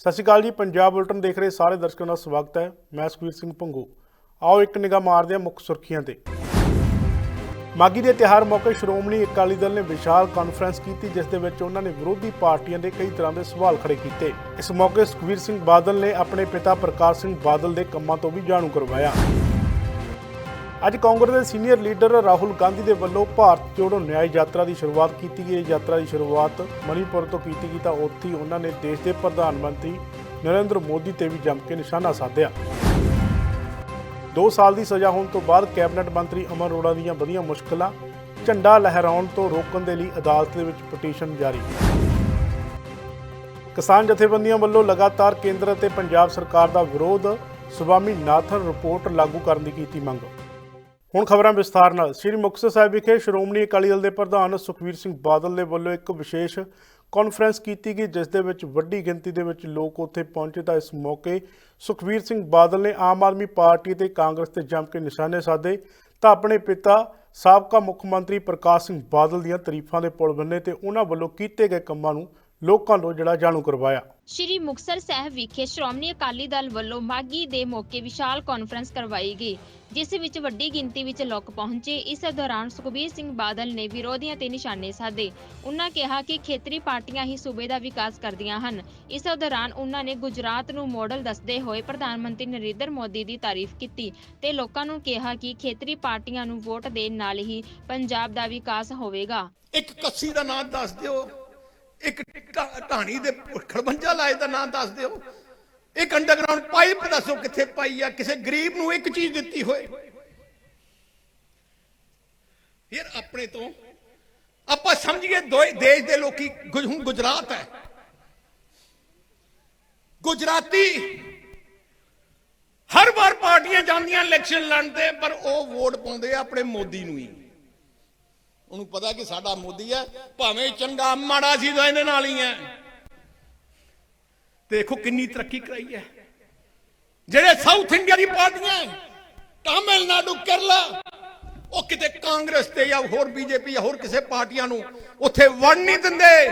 ਸਤਿ ਸ਼੍ਰੀ ਅਕਾਲ ਜੀ, ਪੰਜਾਬ ਬੁਲਟਨ ਦੇਖ ਰਹੇ ਸਾਰੇ ਦਰਸ਼ਕਾਂ ਦਾ ਸਵਾਗਤ ਹੈ। ਮੈਂ ਸੁਖਵੀਰ ਸਿੰਘ ਭੰਗੂ। ਆਓ ਇੱਕ ਨਿਗਾਹ ਮਾਰਦੇ ਹਾਂ ਮੁੱਖ ਸੁਰਖੀਆਂ ਤੇ। ਮਾਗੀ ਦੇ ਤਿਹਾਰ ਮੌਕੇ ਸ਼੍ਰੋਮਣੀ ਅਕਾਲੀ ਦਲ ਨੇ ਵਿਸ਼ਾਲ ਕਾਨਫਰੰਸ ਕੀਤੀ, ਜਿਸ ਦੇ ਵਿੱਚ ਉਹਨਾਂ ਨੇ ਵਿਰੋਧੀ ਪਾਰਟੀਆਂ ਦੇ ਕਈ ਤਰ੍ਹਾਂ ਦੇ ਸਵਾਲ ਖੜੇ ਕੀਤੇ। ਇਸ ਮੌਕੇ ਸੁਖਵੀਰ ਸਿੰਘ ਬਾਦਲ ਨੇ ਆਪਣੇ ਪਿਤਾ ਪ੍ਰਕਾਸ਼ ਸਿੰਘ ਬਾਦਲ ਦੇ ਕੰਮਾਂ ਤੋਂ ਵੀ ਜਾਣੂ ਕਰਵਾਇਆ। ਅੱਜ ਕਾਂਗਰਸ ਦੇ ਸੀਨੀਅਰ ਲੀਡਰ ਰਾਹੁਲ ਗਾਂਧੀ ਦੇ ਵੱਲੋਂ ਭਾਰਤ ਜੋੜੋ ਨਿਆਂ ਯਾਤਰਾ ਦੀ ਸ਼ੁਰੂਆਤ ਕੀਤੀ ਗਈ। ਯਾਤਰਾ ਦੀ ਸ਼ੁਰੂਆਤ ਮਣੀਪੁਰ ਤੋਂ ਕੀਤੀ ਗਈ ਤਾਂ ਉੱਥੇ ਉਹਨਾਂ ਨੇ ਦੇਸ਼ ਦੇ ਪ੍ਰਧਾਨ ਮੰਤਰੀ ਨਰਿੰਦਰ ਮੋਦੀ ਤੇ ਵੀ ਜੰਮ ਕੇ ਨਿਸ਼ਾਨਾ ਸਾਧਿਆ। 2 ਸਾਲ ਦੀ ਸਜ਼ਾ ਹੋਣ ਤੋਂ ਬਾਅਦ ਕੈਬਨਿਟ ਮੰਤਰੀ ਅਮਰ ਅਰੋੜਾ ਦੀਆਂ ਵਧੀਆਂ ਮੁਸ਼ਕਲਾਂ ਝੰਡਾ ਲਹਿਰਾਉਣ ਤੋਂ ਰੋਕਣ ਦੇ ਲਈ ਅਦਾਲਤ ਦੇ ਵਿੱਚ ਪਟੀਸ਼ਨ ਜਾਰੀ। ਕਿਸਾਨ ਜਥੇਬੰਦੀਆਂ ਵੱਲੋਂ ਲਗਾਤਾਰ ਕੇਂਦਰ ਅਤੇ ਪੰਜਾਬ ਸਰਕਾਰ ਦਾ ਵਿਰੋਧ ਸੁਭਾਮੀ ਨਾਥਨ ਰਿਪੋਰਟ ਲਾਗੂ ਕਰਨ ਦੀ ਕੀਤੀ ਮੰਗ। ਹੁਣ ਖਬਰਾਂ ਵਿਸਥਾਰ ਨਾਲ। ਸ੍ਰੀ ਮੁਕਤਸਰ ਸਾਹਿਬ ਵਿਖੇ ਸ਼੍ਰੋਮਣੀ ਅਕਾਲੀ ਦਲ ਦੇ ਪ੍ਰਧਾਨ ਸੁਖਵੀਰ ਸਿੰਘ ਬਾਦਲ ਦੇ ਵੱਲੋਂ ਇੱਕ ਵਿਸ਼ੇਸ਼ ਕਾਨਫਰੰਸ ਕੀਤੀ ਗਈ, ਜਿਸ ਦੇ ਵਿੱਚ ਵੱਡੀ ਗਿਣਤੀ ਦੇ ਵਿੱਚ ਲੋਕ ਉੱਥੇ ਪਹੁੰਚੇ। ਤਾਂ ਇਸ ਮੌਕੇ ਸੁਖਵੀਰ ਸਿੰਘ ਬਾਦਲ ਨੇ ਆਮ ਆਦਮੀ ਪਾਰਟੀ ਤੇ ਕਾਂਗਰਸ ਤੇ ਜੰਮ ਕੇ ਨਿਸ਼ਾਨੇ ਸਾਧੇ। ਤਾਂ ਆਪਣੇ ਪਿਤਾ ਸਾਬਕਾ ਮੁੱਖ ਮੰਤਰੀ ਪ੍ਰਕਾਸ਼ ਸਿੰਘ ਬਾਦਲ ਦੀਆਂ ਤਾਰੀਫਾਂ ਦੇ ਪੁਲ ਬੰਨੇ ਤੇ ਉਹਨਾਂ ਵੱਲੋਂ ਕੀਤੇ ਗਏ ਕੰਮਾਂ ਨੂੰ ਲੋਕਾਂ ਨੂੰ ਜਿਹੜਾ ਜਾਣੂ ਕਰਵਾਇਆ। ਸ਼੍ਰੀ ਮੁਕਤਸਰ ਸਾਹਿਬ ਵਿਖੇ ਸ਼੍ਰੋਮਣੀ ਅਕਾਲੀ ਦਲ ਵੱਲੋਂ ਮਾਗੀ ਦੇ ਮੌਕੇ ਵਿਸ਼ਾਲ ਕਾਨਫਰੰਸ ਕਰਵਾਈ ਗਈ ਜਿਸ ਵਿੱਚ ਵੱਡੀ ਗਿਣਤੀ ਵਿੱਚ ਲੋਕ ਪਹੁੰਚੇ। ਇਸ ਦੌਰਾਨ ਸੁਖਬੀਰ ਸਿੰਘ ਬਾਦਲ ਨੇ ਵਿਰੋਧੀਆਂ ਤੇ ਨਿਸ਼ਾਨੇ ਸਾਧੇ। ਉਹਨਾਂ ਕਿਹਾ ਕਿ ਖੇਤਰੀ ਪਾਰਟੀਆਂ ਹੀ ਸੂਬੇ ਦਾ ਵਿਕਾਸ ਕਰਦੀਆਂ ਹਨ। ਇਸ ਦੌਰਾਨ ਉਹਨਾਂ ਨੇ ਗੁਜਰਾਤ ਨੂੰ ਮਾਡਲ ਦੱਸਦੇ ਹੋਏ ਪ੍ਰਧਾਨ ਮੰਤਰੀ ਨਰਿੰਦਰ ਮੋਦੀ ਦੀ ਤਾਰੀਫ ਕੀਤੀ ਤੇ ਲੋਕਾਂ ਨੂੰ ਕਿਹਾ ਕਿ ਖੇਤਰੀ ਪਾਰਟੀਆਂ ਨੂੰ ਵੋਟ ਦੇਣ ਨਾਲ ਹੀ ਪੰਜਾਬ ਦਾ ਵਿਕਾਸ ਹੋਵੇਗਾ। ਇੱਕ ਕੱਸੀ ਦਾ ਨਾਮ ਦੱਸ ਦਿਓ। ਇੱਕ ਢਾ- ਢਾਣੀ ਦੇ ਖੜਬੰਜਾ ਲਾਏ ਦਾ ਨਾਮ ਦੱਸ ਦਿਓ। ਇੱਕ ਅੰਡਰਗਰਾਉਂਡ ਪਾਈਪ ਦੱਸੋ ਕਿੱਥੇ ਪਾਈ ਆ, ਕਿਸੇ ਗਰੀਬ ਨੂੰ ਇੱਕ ਚੀਜ਼ ਦਿੱਤੀ ਹੋਏ। ਫਿਰ ਆਪਣੇ ਤੋਂ ਆਪਾਂ ਸਮਝੀਏ ਦੋਏ ਦੇਸ਼ ਦੇ ਲੋਕੀ ਗੁਜ- ਹੁਣ ਗੁਜਰਾਤ ਹੈ। ਗੁਜਰਾਤੀ ਹਰ ਵਾਰ ਪਾਰਟੀਆਂ ਜਾਂਦੀਆਂ ਇਲੈਕਸ਼ਨ ਲੜਨ ਤੇ ਪਰ ਉਹ ਵੋਟ ਪਾਉਂਦੇ ਆ ਆਪਣੇ ਮੋਦੀ ਨੂੰ ਹੀ। ਉਹਨੂੰ ਪਤਾ ਕਿ ਸਾਡਾ ਮੋਦੀ ਹੈ ਭਾਵੇਂ ਚੰਗਾ ਮਾੜਾ ਸੀ ਤਾਂ ਇਹਦੇ ਨਾਲ ਹੀ ਹੈ ਦੇਖੋ ਕਿੰਨੀ ਤਰੱਕੀ ਕਰਾਈ ਹੈ। ਜਿਹੜੇ ਸਾਊਥ ਇੰਡੀਆ ਦੀ ਪਾਰਟੀਆਂ ਤਾਮਿਲਨਾਡੂ, ਕੇਰਲਾ, ਉਹ ਕਿਤੇ ਕਾਂਗਰਸ ਤੇ ਜਾਂ ਹੋਰ ਬੀਜੇਪੀ ਜਾਂ ਹੋਰ ਕਿਸੇ ਪਾਰਟੀਆਂ ਨੂੰ ਉੱਥੇ ਵੜ ਨਹੀਂ ਦਿੰਦੇ,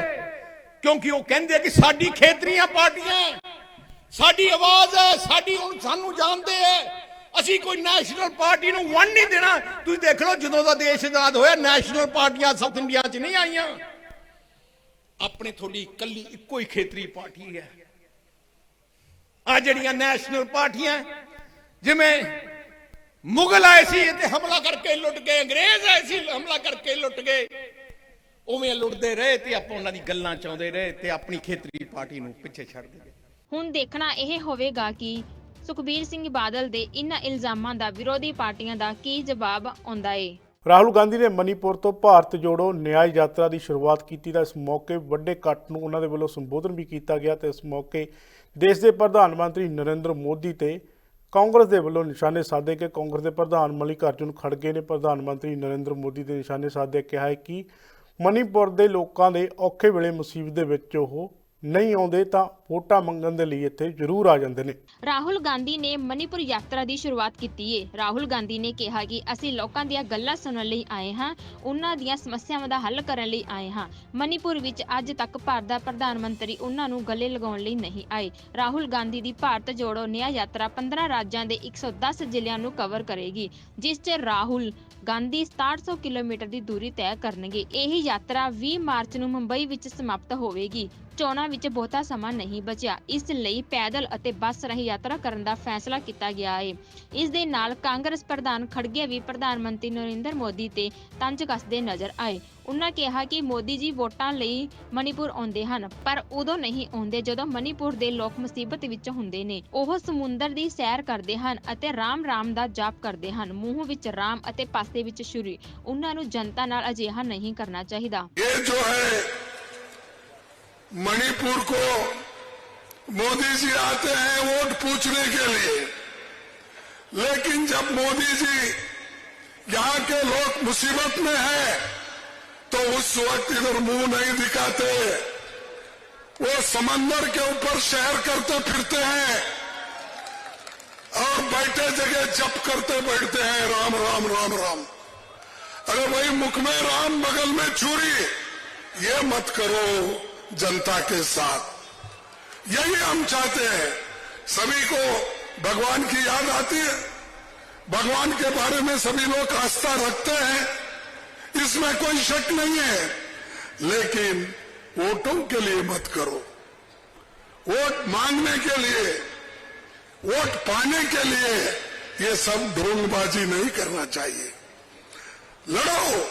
ਕਿਉਂਕਿ ਉਹ ਕਹਿੰਦੇ ਕਿ ਸਾਡੀ ਖੇਤਰੀਆਂ ਪਾਰਟੀਆਂ ਸਾਡੀ ਆਵਾਜ਼ ਹੈ, ਸਾਡੀ ਹੁਣ ਸਾਨੂੰ ਜਾਣਦੇ ਹੈ। ਅਸੀਂ ਕੋਈ ਨੈਸ਼ਨਲ ਪਾਰਟੀ ਨੂੰ ਵੰਡ ਨਹੀਂ ਦੇਣਾ। ਤੁਸੀਂ ਦੇਖ ਲਓ ਜਦੋਂ ਦਾ ਦੇਸ਼ ਆਜ਼ਾਦ ਹੋਇਆ ਨੈਸ਼ਨਲ ਪਾਰਟੀਆਂ ਸਾਊਥ ਇੰਡੀਆ 'ਚ ਨਹੀਂ ਆਈਆਂ। ਆਪਣੇ ਥੋੜੀ ਇਕੱਲੀ ਇੱਕੋ ਹੀ ਖੇਤਰੀ ਪਾਰਟੀ ਹੈ। ਆ ਜਿਹੜੀਆਂ ਨੈਸ਼ਨਲ ਪਾਰਟੀਆਂ, ਜਿਵੇਂ ਮੁਗਲ ਆਏ ਸੀ ਤੇ ਹਮਲਾ ਕਰਕੇ ਲੁੱਟ ਗਏ, ਅੰਗਰੇਜ਼ ਆਏ ਸੀ, ਹਮਲਾ ਕਰਕੇ ਲੁੱਟ ਗਏ। ਉਵੇਂ ਲੁੱਟਦੇ ਰਹੇ ਤੇ ਆਪਾਂ ਉਹਨਾਂ ਦੀ ਗੱਲਾਂ ਚਾਉਂਦੇ ਰਹੇ ਤੇ ਆਪਣੀ ਖੇਤਰੀ ਪਾਰਟੀ ਨੂੰ ਪਿੱਛੇ ਛੱਡ ਦਿੱਤੇ। ਹੁਣ ਦੇਖਣਾ ਇਹ ਹੋਵੇਗਾ ਕਿ ਸੁਖਬੀਰ ਸਿੰਘ ਬਾਦਲ ਦੇ ਇਨ੍ਹਾਂ ਇਲਜ਼ਾਮਾਂ ਦਾ ਵਿਰੋਧੀ ਪਾਰਟੀਆਂ ਦਾ ਕੀ ਜਵਾਬ ਆਉਂਦਾ ਏ? ਰਾਹੁਲ ਗਾਂਧੀ ਨੇ ਮਨੀਪੁਰ ਤੋਂ ਭਾਰਤ ਜੋੜੋ ਨਿਆਂ ਯਾਤਰਾ ਦੀ ਸ਼ੁਰੂਆਤ ਕੀਤੀ ਤਾਂ ਇਸ ਮੌਕੇ ਵੱਡੇ ਇਕੱਠ ਨੂੰ ਉਹਨਾਂ ਦੇ ਵੱਲੋਂ ਸੰਬੋਧਨ ਵੀ ਕੀਤਾ ਗਿਆ ਤੇ ਇਸ ਮੌਕੇ ਦੇਸ਼ ਦੇ ਪ੍ਰਧਾਨ ਮੰਤਰੀ ਨਰਿੰਦਰ ਮੋਦੀ ਤੇ ਕਾਂਗਰਸ ਦੇ ਵੱਲੋਂ ਨਿਸ਼ਾਨੇ ਸਾਧੇ ਕਿ ਕਾਂਗਰਸ ਦੇ ਪ੍ਰਧਾਨ ਮਲਿਕਾਰਜੁਨ ਖੜਗੇ ਨੇ ਪ੍ਰਧਾਨ ਮੰਤਰੀ ਨਰਿੰਦਰ ਮੋਦੀ ਦੇ ਨਿਸ਼ਾਨੇ ਸਾਧੇ ਕਿਹਾ ਹੈ ਕਿ ਮਨੀਪੁਰ ਦੇ ਲੋਕਾਂ ਦੇ ਔਖੇ ਵੇਲੇ ਮੁਸੀਬਤ ਦੇ ਵਿੱਚ ਉਹ ਨਹੀਂ ਆਉਂਦੇ ਤਾਂ ਵੋਟਾਂ ਮੰਗਣ ਦੇ ਲਈ ਇੱਥੇ ਜ਼ਰੂਰ ਆ ਜਾਂਦੇ ਨੇ। ਰਾਹੁਲ ਗਾਂਧੀ ਨੇ ਮਨੀਪੁਰ ਯਾਤਰਾ ਦੀ ਸ਼ੁਰੂਆਤ ਕੀਤੀ ਏ। ਰਾਹੁਲ ਗਾਂਧੀ ਨੇ ਕਿਹਾ ਕਿ ਅਸੀਂ ਲੋਕਾਂ ਦੀਆਂ ਗੱਲਾਂ ਸੁਣਨ ਲਈ ਆਏ ਹਾਂ, ਉਹਨਾਂ ਦੀਆਂ ਸਮੱਸਿਆਵਾਂ ਦਾ ਹੱਲ ਕਰਨ ਲਈ ਆਏ ਹਾਂ। ਮਨੀਪੁਰ ਵਿੱਚ ਅੱਜ ਤੱਕ ਭਾਰਤ ਦਾ ਪ੍ਰਧਾਨ ਮੰਤਰੀ ਉਹਨਾਂ ਨੂੰ ਗਲੇ ਲਗਾਉਣ ਲਈ ਨਹੀਂ ਆਏ। ਰਾਹੁਲ ਗਾਂਧੀ ਦੀ ਭਾਰਤ ਜੋੜੋ ਨਿਆ ਯਾਤਰਾ 15 ਰਾਜਾਂ ਦੇ 110 ਜ਼ਿਲ੍ਹਿਆਂ ਨੂੰ ਕਵਰ ਕਰੇਗੀ, ਜਿਸ 'ਚ ਰਾਹੁਲ ਗਾਂਧੀ 6700 ਕਿਲੋਮੀਟਰ ਦੀ ਦੂਰੀ ਤੈਅ ਕਰਨਗੇ। ਇਹ ਯਾਤਰਾ 20 ਮਾਰਚ ਨੂੰ ਮੁੰਬਈ ਵਿੱਚ ਸਮਾਪਤ ਹੋਵੇਗੀ। ਚੋਣਾਂ ਵਿੱਚ ਬਹੁਤਾ ਸਮਾਂ ਨਹੀਂ ਬਚਿਆ। ਇਸ ਲਈ ਪੈਦਲ ਅਤੇ ਬੱਸ ਰਾਹੀਂ ਯਾਤਰਾ ਕਰਨ ਦਾ ਫੈਸਲਾ ਕੀਤਾ ਗਿਆ ਹੈ ਇਸ ਦੇ ਨਾਲ ਕਾਂਗਰਸ ਪ੍ਰਧਾਨ ਖੜਗੇ ਵੀ ਪ੍ਰਧਾਨ ਮੰਤਰੀ ਨਰਿੰਦਰ ਮੋਦੀ ਤੇ ਤੰਜ ਕੱਸਦੇ ਨਜ਼ਰ ਆਏ। ਉਨ੍ਹਾਂ ਕਿਹਾ ਕਿ ਮੋਦੀ ਜੀ ਵੋਟਾਂ ਲਈ ਮਨੀਪੁਰ ਆਉਂਦੇ ਹਨ, ਪਰ ਉਦੋਂ ਨਹੀਂ ਆਉਂਦੇ ਜਦੋਂ ਮਨੀਪੁਰ ਦੇ ਲੋਕ ਮੁਸੀਬਤ ਵਿੱਚ ਹੁੰਦੇ ਨੇ। ਉਹ ਸਮੁੰਦਰ ਦੀ ਸੈਰ ਕਰਦੇ ਹਨ ਅਤੇ ਰਾਮ ਰਾਮ ਦਾ ਜਾਪ ਕਰਦੇ ਹਨ। ਮੂੰਹ ਵਿੱਚ ਰਾਮ ਅਤੇ ਪਾਸੇ ਵਿੱਚ ਸ਼ੁਰੀ ਉਨ੍ਹਾਂ ਨੂੰ ਜਨਤਾ ਨਾਲ ਅਜਿਹਾ ਨਹੀਂ ਕਰਨਾ ਚਾਹੀਦਾ। मणिपुर को मोदी जी आते हैं वोट पूछने के लिए। लेकिन जब मोदी जी यहाँ के लोग मुसीबत में हैं तो उस वक्त इधर मुँह नहीं दिखाते। वो समंदर के ऊपर शहर करते फिरते हैं और बैठे जगह जप करते बैठते हैं, राम राम राम राम। अरे भाई मुख में राम, बगल में छुरी, ये मत करो। जनता के साथ। यही हम चाहते हैं। सभी को भगवान की याद आती है। भगवान के बारे में सभी लोग आस्था रखते हैं। इसमें कोई शक नहीं है। लेकिन वोटों के लिए मत करो। वोट मांगने के लिए, वोट पाने के लिए ये सब ढोंगबाजी नहीं करना चाहिए। लड़ो।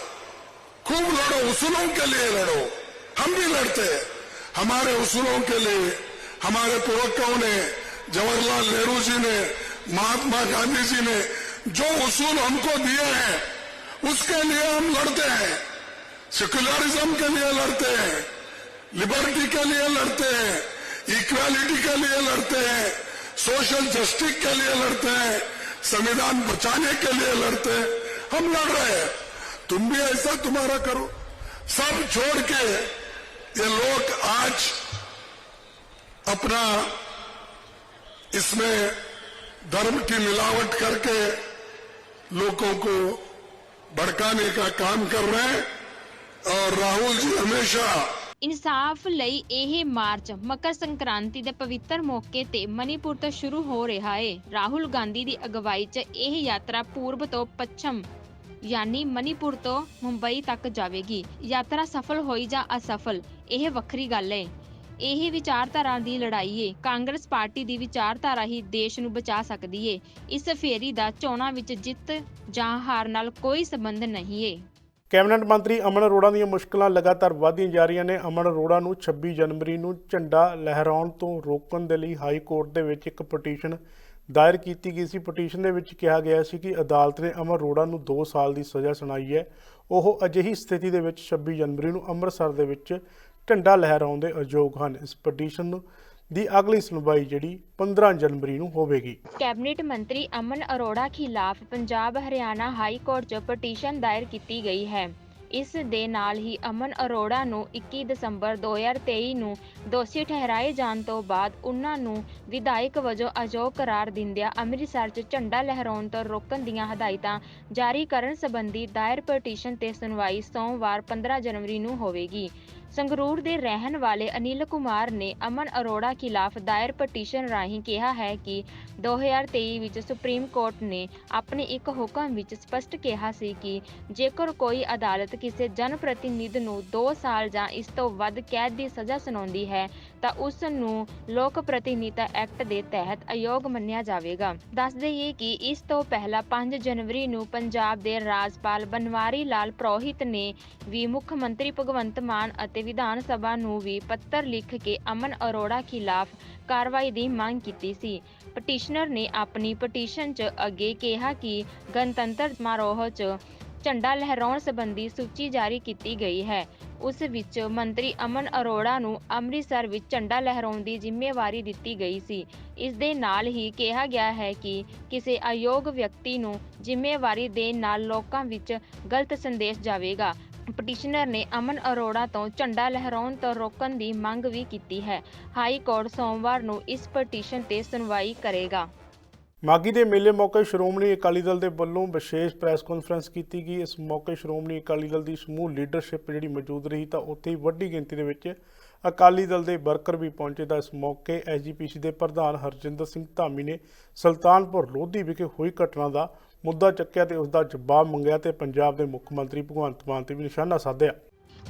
खूब लड़ो। उसूलों के लिए लड़ो। हम भी लड़ते हैं। हमारे उसूलों के लिए, हमारे प्रवक्ताओं ने, जवाहरलाल नेहरू जी ने, महात्मा गांधी जी ने जो उसूल हमको दिए हैं, उसके लिए हम लड़ते हैं। सेक्युलरिज्म के लिए लड़ते हैं, लिबर्टी के लिए लड़ते हैं, इक्वालिटी के लिए लड़ते हैं, सोशल जस्टिस के लिए लड़ते हैं, संविधान बचाने के लिए लड़ते हैं। हम लड़ रहे हैं। तुम भी ऐसा तुम्हारा करो। सब छोड़ के ये लोग आज अपना इसमें धर्म की मिलावट करके लोगों को भड़काने का काम कर रहे हैं और राहुल जी हमेशा ਇਨਸਾਫ ਲਈ ਇਹ ਮਾਰਚ ਮਕਰ ਸੰਕ੍ਰਾਂਤੀ ਦੇ ਪਵਿੱਤਰ ਮੌਕੇ ਤੇ ਮਨੀਪੁਰ ਤੋਂ ਸ਼ੁਰੂ ਹੋ ਰਿਹਾ ਹੈ ਰਾਹੁਲ ਗਾਂਧੀ ਦੀ ਅਗਵਾਈ 'ਚ ਇਹ ਯਾਤਰਾ ਪੂਰਬ ਤੋਂ ਪੱਛਮ ਯਾਨੀ ਮਨੀਪੁਰ ਤੋਂ ਮੁੰਬਈ ਤੱਕ ਜਾਵੇਗੀ ਯਾਤਰਾ ਸਫਲ ਹੋਈ ਜਾਂ ਅਸਫਲ ਇਹ ਵੱਖਰੀ ਗੱਲ ਹੈ ਇਹ ਵਿਚਾਰਧਾਰਾ ਦੀ ਲੜਾਈ ਏ। ਕਾਂਗਰਸ ਪਾਰਟੀ ਦੀ ਵਿਚਾਰਧਾਰਾ ਹੀ ਦੇਸ਼ ਨੂੰ ਬਚਾ ਸਕਦੀ ਏ। ਇਸ ਫੇਰੀ ਦਾ ਚੋਣਾਂ ਵਿੱਚ ਜਿੱਤ ਜਾਂ ਹਾਰ ਨਾਲ ਕੋਈ ਸੰਬੰਧ ਨਹੀਂ ਏ। ਕੈਬਨਿਟ ਮੰਤਰੀ ਅਮਨ ਅਰੋੜਾ ਦੀਆਂ ਮੁਸ਼ਕਲਾਂ ਲਗਾਤਾਰ ਵਧਦੀਆਂ ਜਾ ਰਹੀਆਂ ਨੇ। ਅਮਨ ਅਰੋੜਾ ਨੂੰ 26 ਜਨਵਰੀ ਨੂੰ ਝੰਡਾ ਲਹਿਰਾਉਣ ਤੋਂ ਰੋਕਣ ਦੇ ਲਈ ਹਾਈ ਕੋਰਟ ਦੇ ਵਿੱਚ ਇੱਕ ਪਟੀਸ਼ਨ ਦਾਇਰ ਕੀਤੀ ਗਈ ਸੀ। ਪਟੀਸ਼ਨ ਦੇ ਵਿੱਚ ਕਿਹਾ ਗਿਆ ਸੀ ਕਿ ਅਦਾਲਤ ਨੇ ਅਮਨ ਅਰੋੜਾ ਨੂੰ 2 ਸਾਲ ਦੀ ਸਜ਼ਾ ਸੁਣਾਈ ਹੈ। ਉਹ ਅਜਿਹੀ ਸਥਿਤੀ ਦੇ ਵਿੱਚ 26 ਜਨਵਰੀ ਨੂੰ ਅੰਮ੍ਰਿਤਸਰ ਦੇ ਵਿੱਚ ਝੰਡਾ ਲਹਿਰਾਉਣ ਦੇ ਅਯੋਗ ਹਨ। ਇਸ ਪਟੀਸ਼ਨ ਨੂੰ ਦੀ ਅਗਲੀ ਸੁਣਵਾਈ ਜਿਹੜੀ 15 ਜਨਵਰੀ ਨੂੰ ਹੋਵੇਗੀ। ਕੈਬਨਿਟ ਮੰਤਰੀ ਅਮਨ ਅਰੋੜਾ ਖਿਲਾਫ ਪੰਜਾਬ ਹਰਿਆਣਾ ਹਾਈ ਕੋਰਟ 'ਚ ਪਟੀਸ਼ਨ ਦਾਇਰ ਕੀਤੀ ਗਈ ਹੈ। ਇਸ ਦੇ ਨਾਲ ਹੀ ਅਮਨ ਅਰੋੜਾ ਨੂੰ 21 ਦਸੰਬਰ 2023 ਨੂੰ ਦੋਸ਼ੀ ਠਹਿਰਾਏ ਜਾਣ ਤੋਂ ਬਾਅਦ ਉਹਨਾਂ ਨੂੰ ਵਿਧਾਇਕ ਵਜੋਂ ਅਯੋਗ ਕਰਾਰ ਦਿੰਦਿਆਂ ਅੰਮ੍ਰਿਤਸਰ 'ਚ ਝੰਡਾ ਲਹਿਰਾਉਣ ਤੋਂ ਰੋਕਣ ਦੀਆਂ ਹਦਾਇਤਾਂ ਜਾਰੀ ਕਰਨ ਸੰਬੰਧੀ ਦਾਇਰ ਪਟੀਸ਼ਨ ਤੇ ਸੁਣਵਾਈ ਸੋਮਵਾਰ 15 ਜਨਵਰੀ ਨੂੰ ਹੋਵੇਗੀ। ਸੰਗਰੂਰ ਦੇ ਰਹਿਣ ਵਾਲੇ ਅਨਿਲ ਕੁਮਾਰ ਨੇ ਅਮਨ ਅਰੋੜਾ ਖਿਲਾਫ ਦਾਇਰ ਪਟੀਸ਼ਨ ਰਾਹੀਂ ਕਿਹਾ ਹੈ ਕਿ 2023 ਵਿੱਚ ਸੁਪਰੀਮ ਕੋਰਟ ਨੇ ਆਪਣੇ ਇੱਕ ਹੁਕਮ ਵਿੱਚ ਸਪਸ਼ਟ ਕਿਹਾ ਸੀ ਕਿ ਜੇਕਰ ਕੋਈ ਅਦਾਲਤ ਕਿਸੇ ਜਨ ਪ੍ਰਤੀਨਿਧ ਨੂੰ 2 ਸਾਲ ਜਾਂ ਇਸ ਤੋਂ ਵੱਧ ਕੈਦ ਦੀ ਸਜ਼ਾ ਸੁਣਾਉਂਦੀ ਹੈ ਤਾਂ ਉਸ ਨੂੰ ਲੋਕ ਪ੍ਰਤੀਨਿਧਤਾ ਐਕਟ ਦੇ ਤਹਿਤ ਅਯੋਗ ਮੰਨਿਆ ਜਾਵੇਗਾ। ਦੱਸ ਦਈਏ ਕਿ ਇਸ ਤੋਂ ਪਹਿਲਾਂ 5 ਜਨਵਰੀ ਨੂੰ ਪੰਜਾਬ ਦੇ ਰਾਜਪਾਲ ਬਨਵਾਰੀ ਲਾਲ ਪ੍ਰੋਹਿਤ ਨੇ ਵੀ ਮੁੱਖ ਮੰਤਰੀ ਭਗਵੰਤ ਮਾਨ ਅਤੇ ਵਿਧਾਨ ਸਭਾ ਨੂੰ ਵੀ ਪੱਤਰ ਲਿਖ ਕੇ ਅਮਨ ਅਰੋੜਾ ਖਿਲਾਫ ਕਾਰਵਾਈ ਦੀ ਮੰਗ ਕੀਤੀ ਸੀ। ਪਟੀਸ਼ਨਰ ਨੇ ਆਪਣੀ ਪਟੀਸ਼ਨ 'ਚ ਅੱਗੇ ਕਿਹਾ ਕਿ ਗਣਤੰਤਰ ਸਮਾਰੋਹ 'ਚ ਝੰਡਾ ਲਹਿਰਾਉਣ ਸੰਬੰਧੀ ਸੂਚੀ ਜਾਰੀ ਕੀਤੀ ਗਈ ਹੈ। ਉਸ ਵਿੱਚ ਮੰਤਰੀ ਅਮਨ ਅਰੋੜਾ ਨੂੰ ਅੰਮ੍ਰਿਤਸਰ ਵਿੱਚ ਝੰਡਾ ਲਹਿਰਾਉਣ ਦੀ ਜ਼ਿੰਮੇਵਾਰੀ ਦਿੱਤੀ ਗਈ ਸੀ। ਇਸ ਦੇ ਨਾਲ ਹੀ ਕਿਹਾ ਗਿਆ ਹੈ ਕਿ ਕਿਸੇ ਅਯੋਗ ਵਿਅਕਤੀ ਨੂੰ ਜ਼ਿੰਮੇਵਾਰੀ ਦੇਣ ਨਾਲ ਲੋਕਾਂ ਵਿੱਚ ਗਲਤ ਸੰਦੇਸ਼ ਜਾਵੇਗਾ। ਪਟੀਸ਼ਨਰ ਨੇ ਅਮਨ ਅਰੋੜਾ ਤੋਂ ਝੰਡਾ ਲਹਿਰਾਉਣ ਤੋਂ ਰੋਕਣ ਦੀ ਮੰਗ ਵੀ ਕੀਤੀ ਹੈ। ਹਾਈ ਕੋਰਟ ਸੋਮਵਾਰ ਨੂੰ ਇਸ ਪਟੀਸ਼ਨ ਤੇ ਸੁਣਵਾਈ ਕਰੇਗਾ। ਮਾਗੀ ਦੇ ਮੇਲੇ ਮੌਕੇ ਸ਼੍ਰੋਮਣੀ ਅਕਾਲੀ ਦਲ ਦੇ ਵੱਲੋਂ ਵਿਸ਼ੇਸ਼ ਪ੍ਰੈਸ ਕਾਨਫਰੰਸ ਕੀਤੀ ਗਈ। ਇਸ ਮੌਕੇ ਸ਼੍ਰੋਮਣੀ ਅਕਾਲੀ ਦਲ ਦੀ ਸਮੂਹ ਲੀਡਰਸ਼ਿਪ ਜਿਹੜੀ ਮੌਜੂਦ ਰਹੀ ਤਾਂ ਉੱਥੇ ਹੀ ਵੱਡੀ ਗਿਣਤੀ ਦੇ ਵਿੱਚ ਅਕਾਲੀ ਦਲ ਦੇ ਵਰਕਰ ਵੀ ਪਹੁੰਚੇ ਤਾਂ ਇਸ ਮੌਕੇ ਐਸਜੀਪੀਸੀ ਦੇ ਪ੍ਰਧਾਨ ਹਰਜਿੰਦਰ ਸਿੰਘ ਧਾਮੀ ਨੇ ਸੁਲਤਾਨਪੁਰ ਲੋਧੀ ਵਿਖੇ ਹੋਈ ਘਟਨਾ ਦਾ ਮੁੱਦਾ ਚੱਕਿਆ ਤੇ ਉਸ ਦਾ ਜਵਾਬ ਮੰਗਿਆ ਤੇ ਪੰਜਾਬ ਦੇ ਮੁੱਖ ਮੰਤਰੀ ਭਗਵੰਤ ਮਾਨ ਤੇ ਵੀ ਨਿਸ਼ਾਨਾ ਸਾਧਿਆ।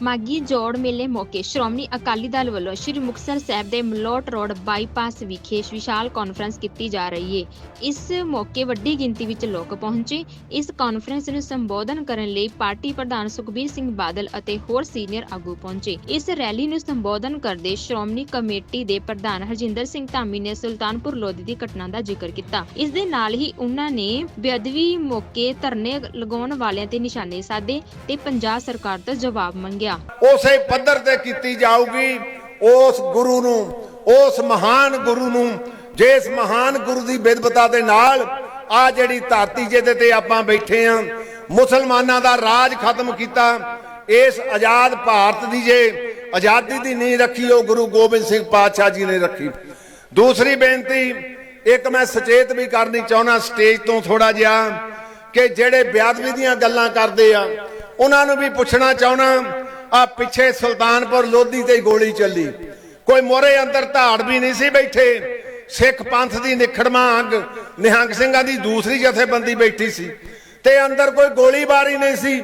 ਮਾਗੀ ਜੋੜ ਮੇਲੇ ਮੌਕੇ ਸ਼੍ਰੋਮਣੀ ਅਕਾਲੀ ਦਲ ਵੱਲੋਂ ਸ੍ਰੀ ਮੁਕਤਸਰ ਸਾਹਿਬ ਦੇ ਮਲੋਟ ਰੋਡ ਬਾਈਪਾਸ ਵਿਖੇ ਵਿਸ਼ਾਲ ਕਾਨਫਰੰਸ ਕੀਤੀ ਜਾ ਰਹੀ ਹੈ ਇਸ ਮੌਕੇ ਵੱਡੀ ਗਿਣਤੀ ਵਿੱਚ ਲੋਕ ਪਹੁੰਚੇ। ਇਸ ਕਾਨਫਰੰਸ ਨੂੰ ਸੰਬੋਧਨ ਕਰਨ ਲਈ ਪਾਰਟੀ ਪ੍ਰਧਾਨ ਸੁਖਬੀਰ ਸਿੰਘ ਬਾਦਲ ਅਤੇ ਹੋਰ ਸੀਨੀਅਰ ਆਗੂ ਪਹੁੰਚੇ। ਇਸ ਰੈਲੀ ਨੂੰ ਸੰਬੋਧਨ ਕਰਦੇ ਸ਼੍ਰੋਮਣੀ ਕਮੇਟੀ ਦੇ ਪ੍ਰਧਾਨ ਹਰਜਿੰਦਰ ਸਿੰਘ ਧਾਮੀ ਨੇ ਸੁਲਤਾਨਪੁਰ ਲੋਧੀ ਦੀ ਘਟਨਾ ਦਾ ਜ਼ਿਕਰ ਕੀਤਾ। ਇਸ ਦੇ ਨਾਲ ਹੀ ਉਹਨਾਂ ਨੇ ਬੇਅਦਬੀ ਮੌਕੇ ਧਰਨੇ ਲਗਾਉਣ ਵਾਲਿਆਂ ਤੇ ਨਿਸ਼ਾਨੇ ਸਾਧੇ ਤੇ ਪੰਜਾਬ ਸਰਕਾਰ ਤੋਂ ਜਵਾਬ ਮੰਗਿਆ ਉਸੇ ਪੱਧਰ ਤੇ ਕੀਤੀ ਜਾਊਗੀ। ਉਸ ਗੁਰੂ ਨੂੰ, ਉਸ ਮਹਾਨ ਗੁਰੂ ਨੂੰ, ਜਿਸ ਮਹਾਨ ਗੁਰੂ ਦੀ ਬਿਦਬਤਾ ਦੇ ਨਾਲ ਆ ਜਿਹੜੀ ਧਰਤੀ ਜਿਹਦੇ ਤੇ ਆਪਾਂ ਬੈਠੇ ਆ, ਮੁਸਲਮਾਨਾਂ ਦਾ ਰਾਜ ਖਤਮ ਕੀਤਾ। ਇਸ ਆਜ਼ਾਦ ਭਾਰਤ ਦੀ ਜੇ ਆਜ਼ਾਦੀ ਦੀ ਨੀਂਹ ਰੱਖੀ, ਉਹ ਗੁਰੂ ਗੋਬਿੰਦ ਸਿੰਘ ਪਾਤਸ਼ਾਹ ਜੀ ਨੇ ਰੱਖੀ। ਦੂਸਰੀ ਬੇਨਤੀ, ਇੱਕ ਮੈਂ ਸੁਚੇਤ ਵੀ ਕਰਨੀ ਚਾਹੁੰਦਾ ਸਟੇਜ ਤੋਂ ਥੋੜਾ ਜਿਹਾ ਕਿ ਜਿਹੜੇ ਬਿਆਦਵੀ ਦੀਆਂ ਗੱਲਾਂ ਕਰਦੇ ਆ, ਉਹਨਾਂ ਨੂੰ ਵੀ ਪੁੱਛਣਾ ਚਾਹੁੰਦਾ ਆ ਪਿੱਛੇ ਸੁਲਤਾਨਪੁਰ ਲੋਧੀ ਤੇ ਗੋਲੀ ਚੱਲੀ। ਕੋਈ ਮੋਰੇ ਅੰਦਰ ਧਾੜ ਵੀ ਨਹੀਂ ਸੀ ਬੈਠੇ। ਸਿੱਖ ਪੰਥ ਦੀ ਨਿਖੜਵਾਂ ਨਿਹੰਗ ਸਿੰਘਾਂ ਦੀ ਦੂਸਰੀ ਜਥੇਬੰਦੀ ਬੈਠੀ ਸੀ। ਤੇ ਅੰਦਰ ਕੋਈ ਗੋਲੀਬਾਰੀ ਨਹੀਂ ਸੀ,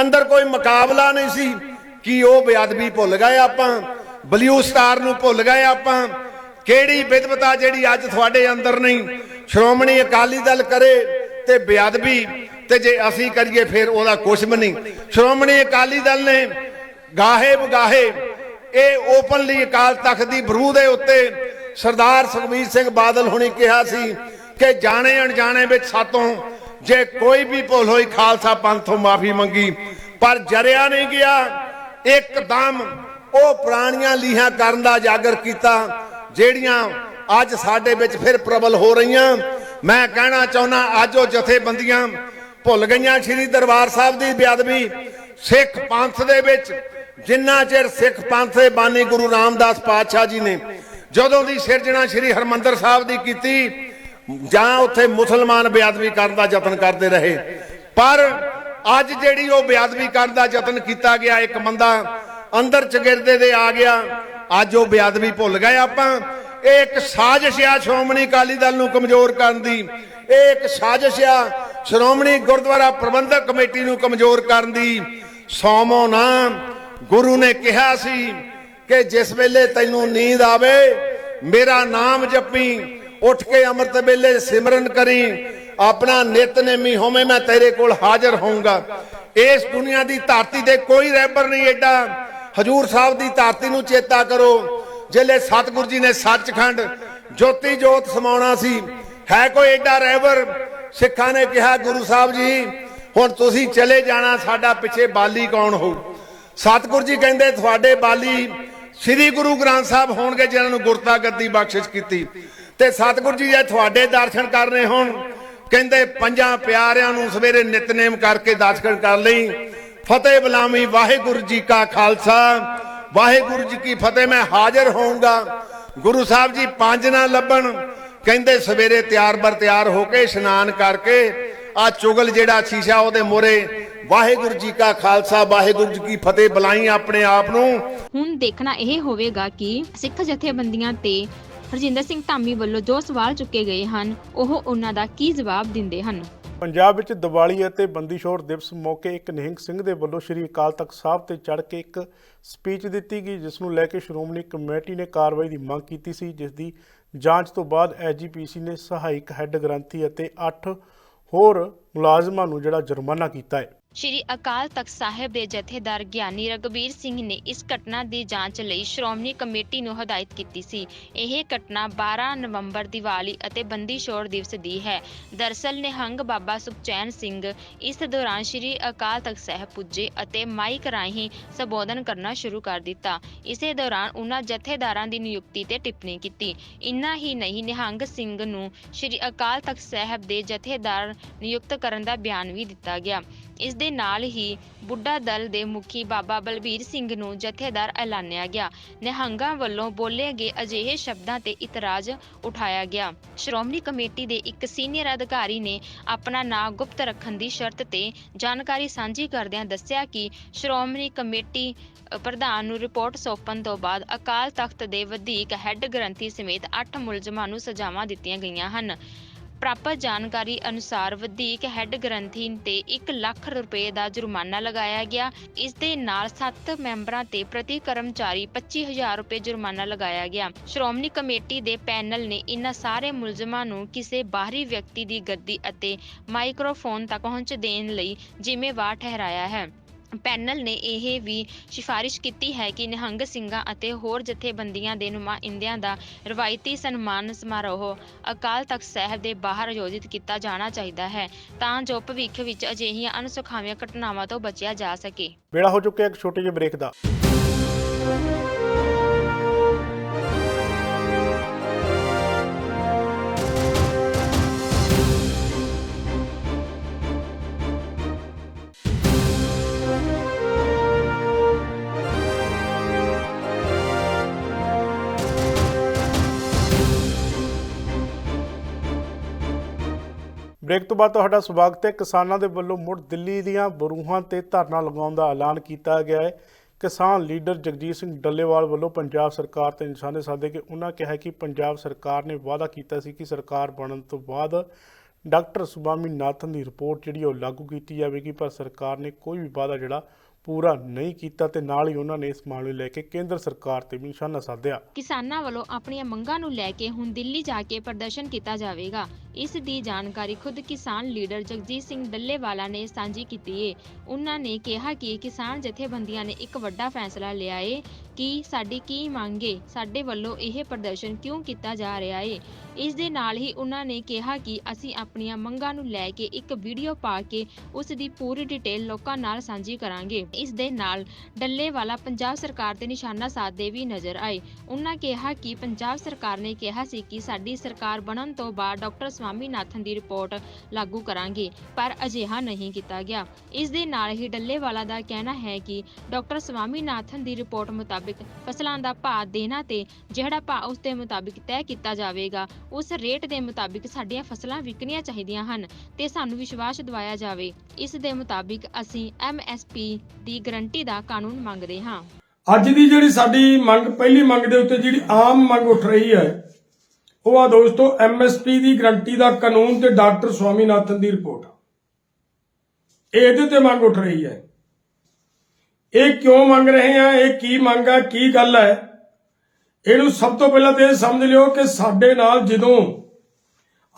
ਅੰਦਰ ਕੋਈ ਮੁਕਾਬਲਾ ਨਹੀਂ ਸੀ। ਕੀ ਉਹ ਬੇਅਦਬੀ ਭੁੱਲ ਗਏ ਆਪਾਂ? ਬਲਿਊ ਸਟਾਰ ਨੂੰ ਭੁੱਲ ਗਏ ਆਪਾਂ? ਕਿਹੜੀ ਵਿਦਵਤਾ ਜਿਹੜੀ ਅੱਜ ਤੁਹਾਡੇ ਅੰਦਰ ਨਹੀਂ? ਸ਼੍ਰੋਮਣੀ ਅਕਾਲੀ ਦਲ ਕਰੇ ਤੇ ਬੇਅਦਬੀ, ਤੇ ਜੇ ਅਸੀਂ ਕਰੀਏ ਫਿਰ ਉਹਦਾ ਕੁਝ ਵੀ ਨਹੀਂ। ਸ਼੍ਰੋਮਣੀ ਅਕਾਲੀ ਦਲ ਨੇ ਗਾਹੇ ਬਗਾਹੇ ਇਹ ਓਪਨਲੀ ਅਕਾਲ ਤਖਤ ਦੀ ਬਰੂ ਦੇ ਉੱਤੇ ਸਰਦਾਰ ਸੁਖਬੀਰ ਸਿੰਘ ਬਾਦਲ ਹੁਣੀ ਕਿਹਾ ਸੀ ਕਿ ਜਾਣੇ ਅਣਜਾਣੇ ਵਿੱਚ ਸਾਤੋਂ ਜੇ ਕੋਈ ਵੀ ਭੁੱਲ ਹੋਈ ਖਾਲਸਾ ਪੰਥ ਤੋਂ ਮਾਫੀ ਮੰਗੀ, ਪਰ ਜਰਿਆ ਨਹੀਂ ਗਿਆ, ਇੱਕਦਮ ਉਹ ਪੁਰਾਣੀਆਂ ਲੀਹਾਂ ਕਰਨ ਦਾ ਜਾਗਰ ਕੀਤਾ, ਜਿਹੜੀਆਂ ਅੱਜ ਸਾਡੇ ਵਿੱਚ ਫਿਰ ਪ੍ਰਬਲ ਹੋ ਰਹੀਆਂ। ਮੈਂ ਕਹਿਣਾ ਚਾਹੁੰਦਾ, ਅੱਜ ਉਹ ਜਥੇਬੰਦੀਆਂ ਭੁੱਲ ਗਈਆਂ, ਸ੍ਰੀ ਦਰਬਾਰ ਸਾਹਿਬ ਦੀ ਬੇਅਦਬੀ ਸਿੱਖ ਪੰਥ ਦੇ ਵਿੱਚ ਜਿੰਨਾ ਚਿਰ ਸਿੱਖ ਪੰਥ ਬਾਨੀ ਗੁਰੂ ਰਾਮਦਾਸ ਪਾਤਸ਼ਾਹ ਜੀ ਨੇ ਜਦੋਂ ਦੀ ਸਿਰਜਣਾ ਸ੍ਰੀ ਹਰਮੰਦਰ ਸਾਹਿਬ ਦੀ ਕੀਤੀ, ਜਾਂ ਉੱਥੇ ਮੁਸਲਮਾਨ ਬੇਅਦਬੀ ਕਰਨ ਦਾ ਯਤਨ ਕਰਦੇ ਰਹੇ। ਪਰ ਅੱਜ ਜਿਹੜੀ ਉਹ ਬੇਅਦਬੀ ਕਰਨ ਦਾ ਯਤਨ ਕੀਤਾ ਗਿਆ, ਇੱਕ ਬੰਦਾ ਅੰਦਰ ਚਗਿਰਦੇ ਦੇ ਆ ਗਿਆ, ਅੱਜ ਉਹ ਬੇਅਦਬੀ ਭੁੱਲ ਗਏ ਆਪਾਂ। ਇਹ ਇੱਕ ਸਾਜ਼ਿਸ਼ ਆ ਸ਼੍ਰੋਮਣੀ ਅਕਾਲੀ ਦਲ ਨੂੰ ਕਮਜ਼ੋਰ ਕਰਨ ਦੀ। ਇਹ ਇੱਕ ਸਾਜ਼ਿਸ਼ ਆ ਸ਼੍ਰੋਮਣੀ ਗੁਰਦੁਆਰਾ ਪ੍ਰਬੰਧਕ ਕਮੇਟੀ ਨੂੰ ਕਮਜ਼ੋਰ ਕਰਨ ਦੀ। ਸੌਮੋ ਨਾ ਗੁਰੂ ਨੇ ਕਿਹਾ ਸੀ ਕਿ ਜਿਸ ਵੇਲੇ ਤੈਨੂੰ ਨੀਂਦ ਆਵੇ, ਮੇਰਾ ਨਾਮ ਜਪੀ, ਉੱਠ ਕੇ ਅੰਮ੍ਰਿਤ ਵੇਲੇ ਸਿਮਰਨ ਕਰੀ, ਆਪਣਾ ਨਿਤਨੇਮੀ ਹੋਵੇਂ ਮੈਂ ਤੇਰੇ ਕੋਲ ਹਾਜ਼ਰ ਹੋਊਂਗਾ। ਇਸ ਦੁਨੀਆ ਦੀ ਧਰਤੀ ਤੇ ਕੋਈ ਰਹਿਬਰ ਨਹੀਂ ਐਡਾ ਹਜੂਰ ਸਾਹਿਬ ਦੀ ਧਰਤੀ ਨੂੰ ਚੇਤਾ ਕਰੋ। ਜਿਹੜੇ ਸਤਿਗੁਰੂ ਜੀ ਨੇ ਸੱਚਖੰਡ ਜੋਤੀ ਜੋਤ ਸਮਾਉਣਾ ਸੀ। ਹੈ ਕੋਈ ਐਡਾ ਰਹਿਬਰ ਸਿੱਖਾਂ ਨੇ ਕਿਹਾ, ਗੁਰੂ ਸਾਹਿਬ ਜੀ, ਹੁਣ ਤੁਸੀਂ ਚਲੇ ਜਾਣਾ, ਸਾਡਾ ਪਿੱਛੇ ਬਾਲੀ ਕੌਣ ਹੋਊ? ਸਤਿਗੁਰੂ ਜੀ ਕਹਿੰਦੇ, ਤੁਹਾਡੇ ਬਾਲੀ ਸ੍ਰੀ ਗੁਰੂ ਗ੍ਰੰਥ ਸਾਹਿਬ ਹੋਣਗੇ ਜਿਨ੍ਹਾਂ ਨੂੰ ਗੁਰਤਾ ਗੱਦੀ ਬਖਸ਼ਿਸ਼ ਕੀਤੀ। ਤੇ ਸਤਿਗੁਰੂ ਜੀ, ਜੇ ਤੁਹਾਡੇ ਦਰਸ਼ਨ ਕਰਨੇ ਹੋਣ, ਕਹਿੰਦੇ, ਪੰਜਾਂ ਪਿਆਰਿਆਂ ਨੂੰ ਸਵੇਰੇ ਨਿਤਨੇਮ ਕਰਕੇ ਦਰਸ਼ਨ ਕਰ ਲਈ। ਫਤਿਹ ਬੁਲਾਵੀਂ, ਵਾਹਿਗੁਰੂ ਜੀ ਕਾ ਖਾਲਸਾ। ਵਾਹਿਗੁਰੂ ਜੀ ਕੀ ਫਤਿਹ, ਮੈਂ ਹਾਜ਼ਰ ਹੋਊਂਗਾ। ਗੁਰੂ ਸਾਹਿਬ ਜੀ, ਪੰਜ ਨਾ ਲੱਭਣ। ਕਹਿੰਦੇ, ਸਵੇਰੇ ਤਿਆਰ ਬਰ ਤਿਆਰ ਹੋ ਕੇ ਇਸ਼ਨਾਨ ਕਰਕੇ ਆ ਚੁਗਲ ਜਿਹੜਾ ਸ਼ੀਸ਼ਾ ਉਹਦੇ ਮੋਰੇ ਵਾਹਿਗੁਰੂ ਜੀ ਕਾ ਖਾਲਸਾ ਵਾਹਿਗੁਰੂ ਜੀ ਕੀ ਫਤਿਹ ਬੁਲਾਈ ਆਪਣੇ ਆਪ ਨੂੰ। ਹੁਣ ਦੇਖਣਾ ਇਹ ਹੋਵੇਗਾ ਕਿ ਸਿੱਖ ਜਥੇਬੰਦੀਆਂ ਤੇ ਹਰਜਿੰਦਰ ਸਿੰਘ ਧਾਮੀ ਵੱਲੋਂ ਜੋ ਸਵਾਲ ਚੁੱਕੇ ਗਏ ਹਨ ਉਹ ਉਹਨਾਂ ਦਾ ਕੀ ਜਵਾਬ ਦਿੰਦੇ ਹਨ? ਪੰਜਾਬ ਵਿੱਚ ਦੀਵਾਲੀ ਅਤੇ ਬੰਦੀ ਛੋੜ ਦਿਵਸ ਮੌਕੇ ਇੱਕ ਨਿਹੰਗ ਸਿੰਘ ਦੇ ਵੱਲੋਂ ਸ੍ਰੀ ਅਕਾਲ ਤਖਤ ਸਾਹਿਬ ਤੇ ਚੜ੍ਹ ਕੇ ਇੱਕ ਸਪੀਚ ਦਿੱਤੀ ਗਈ ਜਿਸ ਨੂੰ ਲੈ ਕੇ ਸ਼੍ਰੋਮਣੀ ਕਮੇਟੀ ਨੇ ਕਾਰਵਾਈ ਦੀ ਮੰਗ ਕੀਤੀ ਸੀ ਜਿਸ ਦੀ ਜਾਂਚ ਤੋਂ ਬਾਅਦ ਐਜੀਪੀਸੀ ਨੇ ਸਹਾਇਕ ਹੈੱਡ ਗ੍ਰੰਥੀ ਅਤੇ 8 ਹੋਰ ਮੁਲਾਜ਼ਮਾਂ ਨੂੰ ਜਿਹੜਾ ਜੁਰਮਾਨਾ ਕੀਤਾ ਹੈ। ਸ਼੍ਰੀ ਅਕਾਲ ਤਖਤ ਸਾਹਿਬ ਦੇ ਜਥੇਦਾਰ ਗਿਆਨੀ ਰਗਬੀਰ ਸਿੰਘ ਨੇ ਇਸ ਘਟਨਾ ਦੀ ਜਾਂਚ ਲਈ ਸ਼੍ਰੋਮਣੀ ਕਮੇਟੀ ਨੂੰ ਹਦਾਇਤ ਕੀਤੀ ਸੀ। ਇਹ ਘਟਨਾ 12 ਨਵੰਬਰ ਦੀਵਾਲੀ ਅਤੇ ਬੰਦੀ ਛੋੜ ਦਿਵਸ ਦੀ ਹੈ। ਦਰਸਲ ਨਿਹੰਗ ਬਾਬਾ ਸੁਖਚੈਨ ਸਿੰਘ ਇਸ ਦੌਰਾਨ ਸ਼੍ਰੀ ਅਕਾਲ ਤਖਤ ਸਾਹਿਬ ਪੁੱਜੇ ਅਤੇ ਮਾਈਕ ਰਾਹੀਂ ਸੰਬੋਧਨ ਕਰਨਾ ਸ਼ੁਰੂ ਕਰ ਦਿੱਤਾ। ਇਸੇ ਦੌਰਾਨ ਉਹਨਾਂ ਜਥੇਦਾਰਾਂ ਦੀ ਨਿਯੁਕਤੀ ਤੇ ਟਿੱਪਣੀ ਕੀਤੀ। ਇੰਨਾ ਹੀ ਨਹੀਂ, ਨਿਹੰਗ ਸਿੰਘ ਨੂੰ ਸ਼੍ਰੀ ਅਕਾਲ ਤਖਤ ਸਾਹਿਬ ਦੇ ਜਥੇਦਾਰ ਨਿਯੁਕਤ ਕਰਨ ਦਾ ਬਿਆਨ ਵੀ ਦਿੱਤਾ ਗਿਆ। ਇਸ ਦੇ ਨਾਲ ਹੀ ਬੁੱਢਾ ਦਲ ਦੇ ਮੁਖੀ ਬਾਬਾ ਬਲਬੀਰ ਸਿੰਘ ਨੂੰ ਜਥੇਦਾਰ ਐਲਾਨਿਆ ਗਿਆ। ਨਿਹੰਗਾਂ ਵੱਲੋਂ ਬੋਲੇ ਗਏ ਅਜਿਹੇ ਸ਼ਬਦਾਂ ਤੇ ਇਤਰਾਜ਼ ਉਠਾਇਆ ਗਿਆ। ਸ਼੍ਰੋਮਣੀ ਕਮੇਟੀ ਦੇ ਇੱਕ ਸੀਨੀਅਰ ਅਧਿਕਾਰੀ ਨੇ ਆਪਣਾ ਨਾਂ ਗੁਪਤ ਰੱਖਣ ਦੀ ਸ਼ਰਤ ਤੇ ਜਾਣਕਾਰੀ ਸਾਂਝੀ ਕਰਦਿਆਂ ਦੱਸਿਆ ਕਿ ਸ਼੍ਰੋਮਣੀ ਕਮੇਟੀ ਪ੍ਰਧਾਨ ਨੂੰ ਰਿਪੋਰਟ ਸੌਂਪਣ ਤੋਂ ਬਾਅਦ ਅਕਾਲ ਤਖਤ ਦੇ ਵਧੀਕ ਹੈੱਡ ਗ੍ਰੰਥੀ ਸਮੇਤ 8 ਮੁਲਜ਼ਮਾਂ ਨੂੰ ਸਜ਼ਾਵਾਂ ਦਿੱਤੀਆਂ ਗਈਆਂ ਹਨ। ਪ੍ਰਾਪਤ ਜਾਣਕਾਰੀ ਅਨੁਸਾਰ ਵਧੀਕ ਹੈੱਡ ਗ੍ਰੰਥੀ ਤੇ 1 ਲੱਖ ਰੁਪਏ ਦਾ ਜੁਰਮਾਨਾ ਲਗਾਇਆ ਗਿਆ। ਇਸ ਦੇ ਨਾਲ 7 ਮੈਂਬਰਾਂ ਤੇ ਪ੍ਰਤੀ ਕਰਮਚਾਰੀ 25000 ਰੁਪਏ ਜੁਰਮਾਨਾ ਲਗਾਇਆ ਗਿਆ। ਸ਼੍ਰੋਮਣੀ ਕਮੇਟੀ ਦੇ ਪੈਨਲ ਨੇ ਇਨ੍ਹਾਂ ਸਾਰੇ ਮੁਲਜ਼ਮਾਂ ਨੂੰ ਕਿਸੇ ਬਾਹਰੀ ਵਿਅਕਤੀ ਦੀ ਗੱਦੀ ਅਤੇ ਮਾਈਕ੍ਰੋਫੋਨ ਤੱਕ ਪਹੁੰਚ ਦੇਣ ਲਈ ਜ਼ਿੰਮੇਵਾਰ ਠਹਿਰਾਇਆ ਹੈ। ਪੈਨਲ ਨੇ ਇਹ ਵੀ ਸਿਫਾਰਿਸ਼ ਕੀਤੀ ਹੈ ਕਿ ਨਿਹੰਗ ਸਿੰਘਾਂ ਅਤੇ ਹੋਰ ਜਥੇਬੰਦੀਆਂ ਦੇ ਨੁਮਾਇੰਦਿਆਂ ਦਾ ਰਵਾਇਤੀ ਸਨਮਾਨ ਸਮਾਰੋਹ ਅਕਾਲ ਤਖਤ ਸਾਹਿਬ ਦੇ ਬਾਹਰ ਆਯੋਜਿਤ ਕੀਤਾ ਜਾਣਾ ਚਾਹੀਦਾ ਹੈ ਤਾਂ ਜੋ ਭਵਿੱਖ ਵਿੱਚ ਅਜਿਹੀਆਂ ਅਣਸੁਖਾਵੀਆਂ ਘਟਨਾਵਾਂ ਤੋਂ ਬਚਿਆ ਜਾ ਸਕੇ। ਵੇਲਾ ਹੋ ਚੁੱਕਿਆ ਇੱਕ ਛੋਟੇ ਜਿਹੇ ਬ੍ਰੇਕ ਦਾ। ਬ੍ਰੇਕ ਤੋਂ ਬਾਅਦ ਤੁਹਾਡਾ ਸਵਾਗਤ ਹੈ। ਕਿਸਾਨਾਂ ਦੇ ਵੱਲੋਂ ਮੁੜ ਦਿੱਲੀ ਦੀਆਂ ਬਰੂਹਾਂ ਤੇ ਧਰਨਾ ਲਗਾਉਣ ਦਾ ਐਲਾਨ ਕੀਤਾ ਗਿਆ ਹੈ। ਕਿਸਾਨ ਲੀਡਰ ਜਗਜੀਤ ਸਿੰਘ ਡੱਲੇਵਾਲ ਵੱਲੋਂ ਪੰਜਾਬ ਸਰਕਾਰ ਤੇ ਨਿਸ਼ਾਨੇ ਸਾਧੇ ਕਿ ਉਹਨਾਂ ਕਿਹਾ ਕਿ ਪੰਜਾਬ ਸਰਕਾਰ ਨੇ ਵਾਅਦਾ ਕੀਤਾ ਸੀ ਕਿ ਸਰਕਾਰ ਬਣਨ ਤੋਂ ਬਾਅਦ ਡਾਕਟਰ ਸੁਬਾਮੀ ਨਾਥਨ ਦੀ ਰਿਪੋਰਟ ਜਿਹੜੀ ਉਹ ਲਾਗੂ ਕੀਤੀ ਜਾਵੇਗੀ, ਪਰ ਸਰਕਾਰ ਨੇ ਕੋਈ ਵੀ ਵਾਅਦਾ ਜਿਹੜਾ ਪੂਰਾ ਨਹੀਂ ਕੀਤਾ ਤੇ ਨਾਲ ਹੀ ਉਹਨਾਂ ਨੇ ਇਸ ਮਾਮਲੇ ਨੂੰ ਲੈ ਕੇ ਕੇਂਦਰ ਸਰਕਾਰ ਤੇ ਵੀ ਨਿਸ਼ਾਨਾ ਸਾਧਿਆ। ਕਿਸਾਨਾਂ ਵੱਲੋਂ ਆਪਣੀਆਂ ਮੰਗਾਂ ਨੂੰ ਲੈ ਕੇ ਹੁਣ ਦਿੱਲੀ ਜਾ ਕੇ ਪ੍ਰਦਰਸ਼ਨ ਕੀਤਾ ਜਾਵੇਗਾ। ਇਸ ਦੀ ਜਾਣਕਾਰੀ ਖੁਦ ਕਿਸਾਨ ਲੀਡਰ ਜਗਜੀਤ ਸਿੰਘ ਡੱਲੇਵਾਲਾ ਨੇ ਸਾਂਝੀ ਕੀਤੀ ਏ। ਉਹਨਾਂ ਨੇ ਕਿਹਾ ਕਿ ਕਿਸਾਨ ਜਥੇਬੰਦੀਆਂ ਨੇ ਇੱਕ ਵੱਡਾ ਫੈਸਲਾ ਲਿਆ ਏ ਕਿ ਸਾਡੀ ਕੀ ਮੰਗੇ ਸਾਡੇ ਵੱਲੋਂ ਇਹ ਪ੍ਰਦਰਸ਼ਨ ਕਿਉਂ ਕੀਤਾ ਜਾ ਰਿਹਾ ਏ। ਇਸ ਦੇ ਨਾਲ ਹੀ ਉਹਨਾਂ ਨੇ ਕਿਹਾ ਕਿ ਅਸੀਂ ਆਪਣੀਆਂ ਮੰਗਾਂ ਨੂੰ ਲੈ ਕੇ ਇੱਕ ਵੀਡੀਓ ਪਾ ਕੇ ਉਸ ਦੀ ਪੂਰੀ ਡਿਟੇਲ ਲੋਕਾਂ ਨਾਲ ਸਾਂਝੀ ਕਰਾਂਗੇ। ਇਸ ਦੇ ਨਾਲ ਡੱਲੇਵਾਲਾ ਪੰਜਾਬ ਸਰਕਾਰ ਤੇ ਨਿਸ਼ਾਨਾ ਸਾਧਦੇ ਵੀ ਨਜ਼ਰ ਆਏ। ਉਹਨਾਂ ਕਿਹਾ ਕਿ ਪੰਜਾਬ ਸਰਕਾਰ ਨੇ ਕਿਹਾ ਸੀ ਕਿ ਸਾਡੀ ਸਰਕਾਰ ਬਣਨ ਤੋਂ ਬਾਅਦ ਡਾਕਟਰ ਸਵਾਮੀਨਾਥਨ ਦੀ ਰਿਪੋਰਟ ਲਾਗੂ ਕਰਾਂਗੇ, ਪਰ ਅਜਿਹਾ ਨਹੀਂ ਕੀਤਾ ਗਿਆ। ਇਸ ਦੇ ਨਾਲ ਹੀ ਡੱਲੇਵਾਲਾ ਦਾ ਕਹਿਣਾ ਹੈ ਕਿ ਡਾਕਟਰ ਸਵਾਮੀਨਾਥਨ ਦੀ ਰਿਪੋਰਟ ਮੁਤਾਬਿਕ ਫਸਲਾਂ ਦਾ ਭਾਅ ਦੇਣਾ ਤੇ ਜਿਹੜਾ ਭਾਅ ਉਸ ਦੇ ਮੁਤਾਬਿਕ ਤੈਅ ਕੀਤਾ ਜਾਵੇਗਾ, ਉਸ ਰੇਟ ਦੇ ਮੁਤਾਬਿਕ ਸਾਡੀਆਂ ਫਸਲਾਂ ਵਿਕਣੀਆਂ ਚਾਹੀਦੀਆਂ ਹਨ ਤੇ ਸਾਨੂੰ ਵਿਸ਼ਵਾਸ ਦਿਵਾਇਆ ਜਾਵੇ। ਇਸ ਦੇ ਮੁਤਾਬਿਕ ਅਸੀਂ ਐਮਐਸਪੀ ਦੀ ਗਰੰਟੀ ਦਾ ਕਾਨੂੰਨ ਮੰਗਦੇ ਹਾਂ। ਅੱਜ ਦੀ ਜਿਹੜੀ ਸਾਡੀ ਮੰਗ, ਪਹਿਲੀ ਮੰਗ ਦੇ ਉੱਤੇ ਜਿਹੜੀ ਆਮ ਮੰਗ ਉੱਠ ਰਹੀ ਹੈ, ਉਹ ਆ ਦੋਸਤੋ ਐਮਐਸਪੀ ਦੀ ਗਰੰਟੀ ਦਾ ਕਾਨੂੰਨ ਤੇ ਡਾਕਟਰ ਸਵਾਮੀਨਾਥਨ ਦੀ ਰਿਪੋਰਟ। ਇਹ ਇਹਦੇ ਤੇ ਮੰਗ ਉੱਠ ਰਹੀ ਹੈ। ਇਹ ਕਿਉਂ ਮੰਗ ਰਹੇ ਆ ਇਹ ਕੀ ਮੰਗ ਹੈ, ਕੀ ਗੱਲ ਹੈ? ਇਹਨੂੰ ਸਭ ਤੋਂ ਪਹਿਲਾਂ ਤੇ ਇਹ ਸਮਝ ਲਿਓ ਕਿ ਸਾਡੇ ਨਾਲ ਜਦੋਂ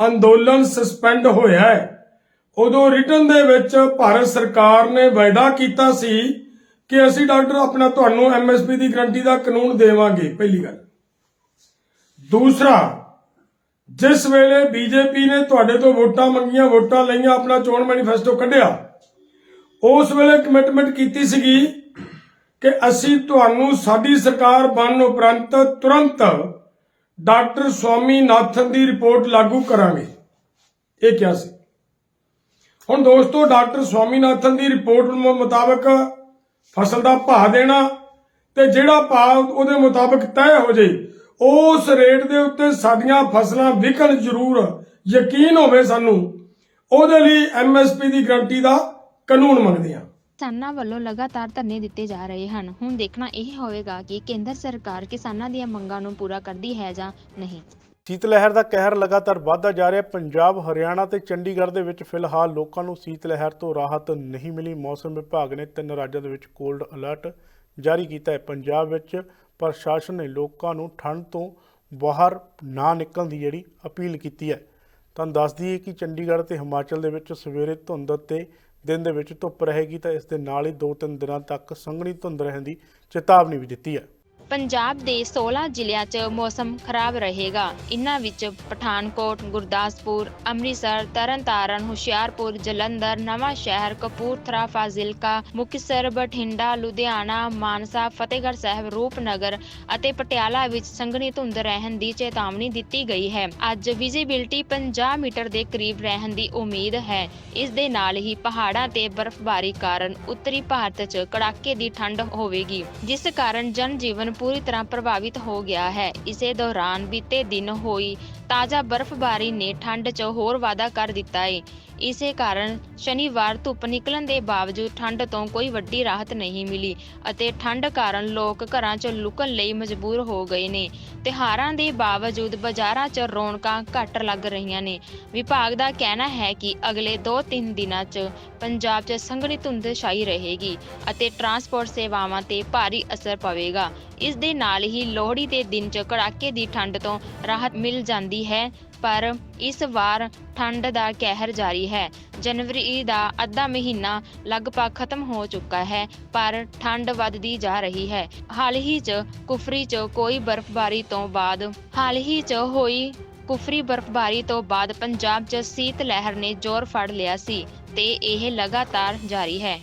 ਅੰਦੋਲਨ ਸਸਪੈਂਡ ਹੋਇਆ ਹੈ ਉਦੋਂ ਰਿਟਰਨ ਦੇ ਵਿੱਚ ਭਾਰਤ ਸਰਕਾਰ ਨੇ ਵਾਅਦਾ ਕੀਤਾ ਸੀ ਕਿ ਅਸੀਂ ਡਾਕਟਰ ਆਪਣਾ ਤੁਹਾਨੂੰ ਐਮਐਸਪੀ ਦੀ ਗਰੰਟੀ ਦਾ ਕਾਨੂੰਨ ਦੇਵਾਂਗੇ, ਪਹਿਲੀ ਗੱਲ। ਦੂਸਰਾ, ਜਿਸ ਵੇਲੇ ਬੀਜੇਪੀ ਨੇ ਤੁਹਾਡੇ ਤੋਂ ਵੋਟਾਂ ਮੰਗੀਆਂ, ਵੋਟਾਂ ਲਈਆਂ, ਆਪਣਾ ਚੋਣ ਮੈਨੀਫੈਸਟੋ ਕੱਢਿਆ, ਉਸ ਵੇਲੇ ਕਮਿਟਮੈਂਟ ਕੀਤੀ ਸੀਗੀ ਕਿ ਅਸੀਂ ਤੁਹਾਨੂੰ ਸਾਡੀ ਸਰਕਾਰ ਬਣਨ ਉਪਰੰਤ ਤੁਰੰਤ ਡਾਕਟਰ ਸਵਾਮੀਨਾਥਨ ਦੀ ਰਿਪੋਰਟ ਲਾਗੂ ਕਰਾਂਗੇ। ਇਹ ਕਿਹਾ ਸੀ। ਹੁਣ ਦੋਸਤੋ, ਡਾਕਟਰ ਸਵਾਮੀਨਾਥਨ ਦੀ ਰਿਪੋਰਟ ਮੁਤਾਬਕ ਫਸਲ ਦਾ ਭਾਅ ਦੇਣਾ ਤੇ ਜਿਹੜਾ ਭਾਅ ਉਹਦੇ ਮੁਤਾਬਕ ਤੈਅ ਹੋ ਜੇ, ਉਸ ਰੇਟ ਦੇ ਉੱਤੇ ਸਾਡੀਆਂ ਫਸਲਾਂ ਵਿਕਣ ਜ਼ਰੂਰ ਯਕੀਨ ਹੋਵੇ ਸਾਨੂੰ। ਉਹਦੇ ਲਈ ਐਮਐਸਪੀ ਦੀ ਗਰੰਟੀ ਦਾ ਕਾਨੂੰਨ ਮੰਗਦੇ ਹਾਂ। ਕਿਸਾਨਾਂ ਵੱਲੋਂ ਲਗਾਤਾਰ ਧਰਨੇ ਦਿੱਤੇ ਜਾ ਰਹੇ ਹਨ। ਹੁਣ ਦੇਖਣਾ ਇਹ ਹੋਵੇਗਾ ਕਿ ਕੇਂਦਰ ਸਰਕਾਰ ਕਿਸਾਨਾਂ ਦੀਆਂ ਮੰਗਾਂ ਨੂੰ ਪੂਰਾ ਕਰਦੀ ਹੈ ਜਾਂ ਨਹੀਂ। ਸੀਤ ਲਹਿਰ ਦਾ ਕਹਿਰ ਲਗਾਤਾਰ ਵਧਦਾ ਜਾ ਰਿਹਾ। ਪੰਜਾਬ, ਹਰਿਆਣਾ ਤੇ ਚੰਡੀਗੜ੍ਹ ਦੇ ਵਿੱਚ ਫਿਲਹਾਲ ਲੋਕਾਂ ਨੂੰ ਸੀਤ ਲਹਿਰ ਤੋਂ ਰਾਹਤ ਨਹੀਂ ਮਿਲੀ। ਮੌਸਮ ਵਿਭਾਗ ਨੇ ਤਿੰਨ ਰਾਜਾਂ ਦੇ ਵਿੱਚ ਕੋਲਡ ਅਲਰਟ ਜਾਰੀ ਕੀਤਾ ਹੈ। ਪੰਜਾਬ ਵਿੱਚ ਪ੍ਰਸ਼ਾਸਨ ਨੇ ਲੋਕਾਂ ਨੂੰ ਠੰਡ ਤੋਂ ਬਾਹਰ ਨਾ ਨਿਕਲਣ ਦੀ ਜਿਹੜੀ ਅਪੀਲ ਕੀਤੀ ਹੈ। ਤੁਹਾਨੂੰ ਦੱਸ ਦਈਏ ਕਿ ਚੰਡੀਗੜ੍ਹ ਤੇ ਹਿਮਾਚਲ ਦੇ ਵਿੱਚ ਸਵੇਰੇ ਧੁੰਦ ਅਤੇ ਦਿਨ ਦੇ ਵਿੱਚ ਧੁੱਪ ਰਹੇਗੀ ਤਾਂ ਇਸ ਦੇ ਨਾਲ ਹੀ 2-3 ਦਿਨਾਂ ਤੱਕ ਸੰਘਣੀ ਧੁੰਦ ਰਹਿਣ ਦੀ ਚੇਤਾਵਨੀ ਵੀ ਦਿੱਤੀ ਹੈ। ਪੰਜਾਬ ਦੇ 16 ਜ਼ਿਲ੍ਹਿਆਂ 'ਚ ਮੌਸਮ ਖਰਾਬ ਰਹੇਗਾ। ਇਨ੍ਹਾਂ ਵਿੱਚ ਪਠਾਨਕੋਟ, ਗੁਰਦਾਸਪੁਰ, ਅੰਮ੍ਰਿਤਸਰ, ਤਰਨਤਾਰਨ, ਹੁਸ਼ਿਆਰਪੁਰ, ਜਲੰਧਰ, ਨਵਾਂ ਸ਼ਹਿਰ, ਕਪੂਰਥਲਾ, ਫਾਜ਼ਿਲਕਾ, ਮੁਕਤਸਰ, ਬਠਿੰਡਾ, ਲੁਧਿਆਣਾ, ਮਾਨਸਾ, ਫਤਿਹਗੜ੍ਹ ਸਾਹਿਬ, ਰੂਪਨਗਰ ਅਤੇ ਪਟਿਆਲਾ ਵਿੱਚ ਸੰਘਣੀ ਧੁੰਦ ਰਹਿਣ ਦੀ ਚੇਤਾਵਨੀ ਦਿੱਤੀ ਗਈ ਹੈ। ਅੱਜ ਵਿਜ਼ਿਬਿਲਟੀ 50 ਮੀਟਰ ਦੇ ਕਰੀਬ ਰਹਿਣ ਦੀ ਉਮੀਦ ਹੈ। ਇਸ ਦੇ ਨਾਲ ਹੀ ਪਹਾੜਾਂ ਤੇ ਬਰਫ਼ਬਾਰੀ ਕਾਰਨ ਉੱਤਰੀ ਭਾਰਤ 'ਚ ਕੜਾਕੇ ਦੀ ਠੰਡ ਹੋਵੇਗੀ, ਜਿਸ ਕਾਰਨ ਜਨ ਜੀਵਨ ਪੂਰੀ ਤਰ੍ਹਾਂ ਪ੍ਰਭਾਵਿਤ ਹੋ ਗਿਆ ਹੈ। ਇਸੇ ਦੌਰਾਨ ਬੀਤੇ ਦਿਨ ਹੋਈ ਤਾਜ਼ਾ ਬਰਫ਼ਬਾਰੀ ਨੇ ਠੰਡ 'ਚ ਹੋਰ ਵਾਧਾ ਕਰ ਦਿੱਤਾ ਏ। ਇਸੇ ਕਾਰਨ ਸ਼ਨੀਵਾਰ ਧੁੱਪ ਨਿਕਲਣ ਦੇ ਬਾਵਜੂਦ ਠੰਡ ਤੋਂ ਕੋਈ ਵੱਡੀ ਰਾਹਤ ਨਹੀਂ ਮਿਲੀ ਅਤੇ ਠੰਡ ਕਾਰਨ ਲੋਕ ਘਰਾਂ 'ਚ ਲੁਕਣ ਲਈ ਮਜਬੂਰ ਹੋ ਗਏ ਨੇ। ਤਿਹਾਰਾਂ ਦੇ ਬਾਵਜੂਦ ਬਾਜ਼ਾਰਾਂ 'ਚ ਰੌਣਕਾਂ ਘੱਟ ਲੱਗ ਰਹੀਆਂ ਨੇ। ਵਿਭਾਗ ਦਾ ਕਹਿਣਾ ਹੈ ਕਿ ਅਗਲੇ 2-3 ਦਿਨਾਂ 'ਚ ਪੰਜਾਬ 'ਚ ਸੰਘਣੀ ਧੁੰਦ ਛਾਈ ਰਹੇਗੀ ਅਤੇ ਟਰਾਂਸਪੋਰਟ ਸੇਵਾਵਾਂ ਤੇ ਭਾਰੀ ਅਸਰ ਪਵੇਗਾ। ਇਸ ਦੇ ਨਾਲ ਹੀ ਲੋਹੜੀ ਦੇ ਦਿਨ 'ਚ ਕੜਾਕੇ ਦੀ ਠੰਡ ਤੋਂ ਰਾਹਤ ਮਿਲ ਜਾਂਦੀ ਹੈ, ਪਰ ਇਸ ਵਾਰ ਠੰਡ ਦਾ ਕਹਿਰ ਜਾਰੀ ਹੈ। ਜਨਵਰੀ ਦਾ ਅੱਧਾ ਮਹੀਨਾ ਲਗਭਗ ਖਤਮ ਹੋ ਚੁੱਕਾ ਹੈ, ਪਰ ਠੰਡ ਵੱਧਦੀ ਜਾ ਰਹੀ ਹੈ। ਹਾਲ ਹੀ 'ਚ ਕੁਫਰੀ 'ਚ ਕੋਈ ਬਰਫ਼ਬਾਰੀ ਤੋਂ ਬਾਅਦ, ਹਾਲ ਹੀ 'ਚ ਹੋਈ ਕੁਫਰੀ ਬਰਫ਼ਬਾਰੀ ਤੋਂ ਬਾਅਦ ਪੰਜਾਬ 'ਚ ਸੀਤ ਲਹਿਰ ਨੇ ਜ਼ੋਰ ਫੜ ਲਿਆ ਸੀ ਤੇ ਇਹ ਲਗਾਤਾਰ ਜਾਰੀ ਹੈ।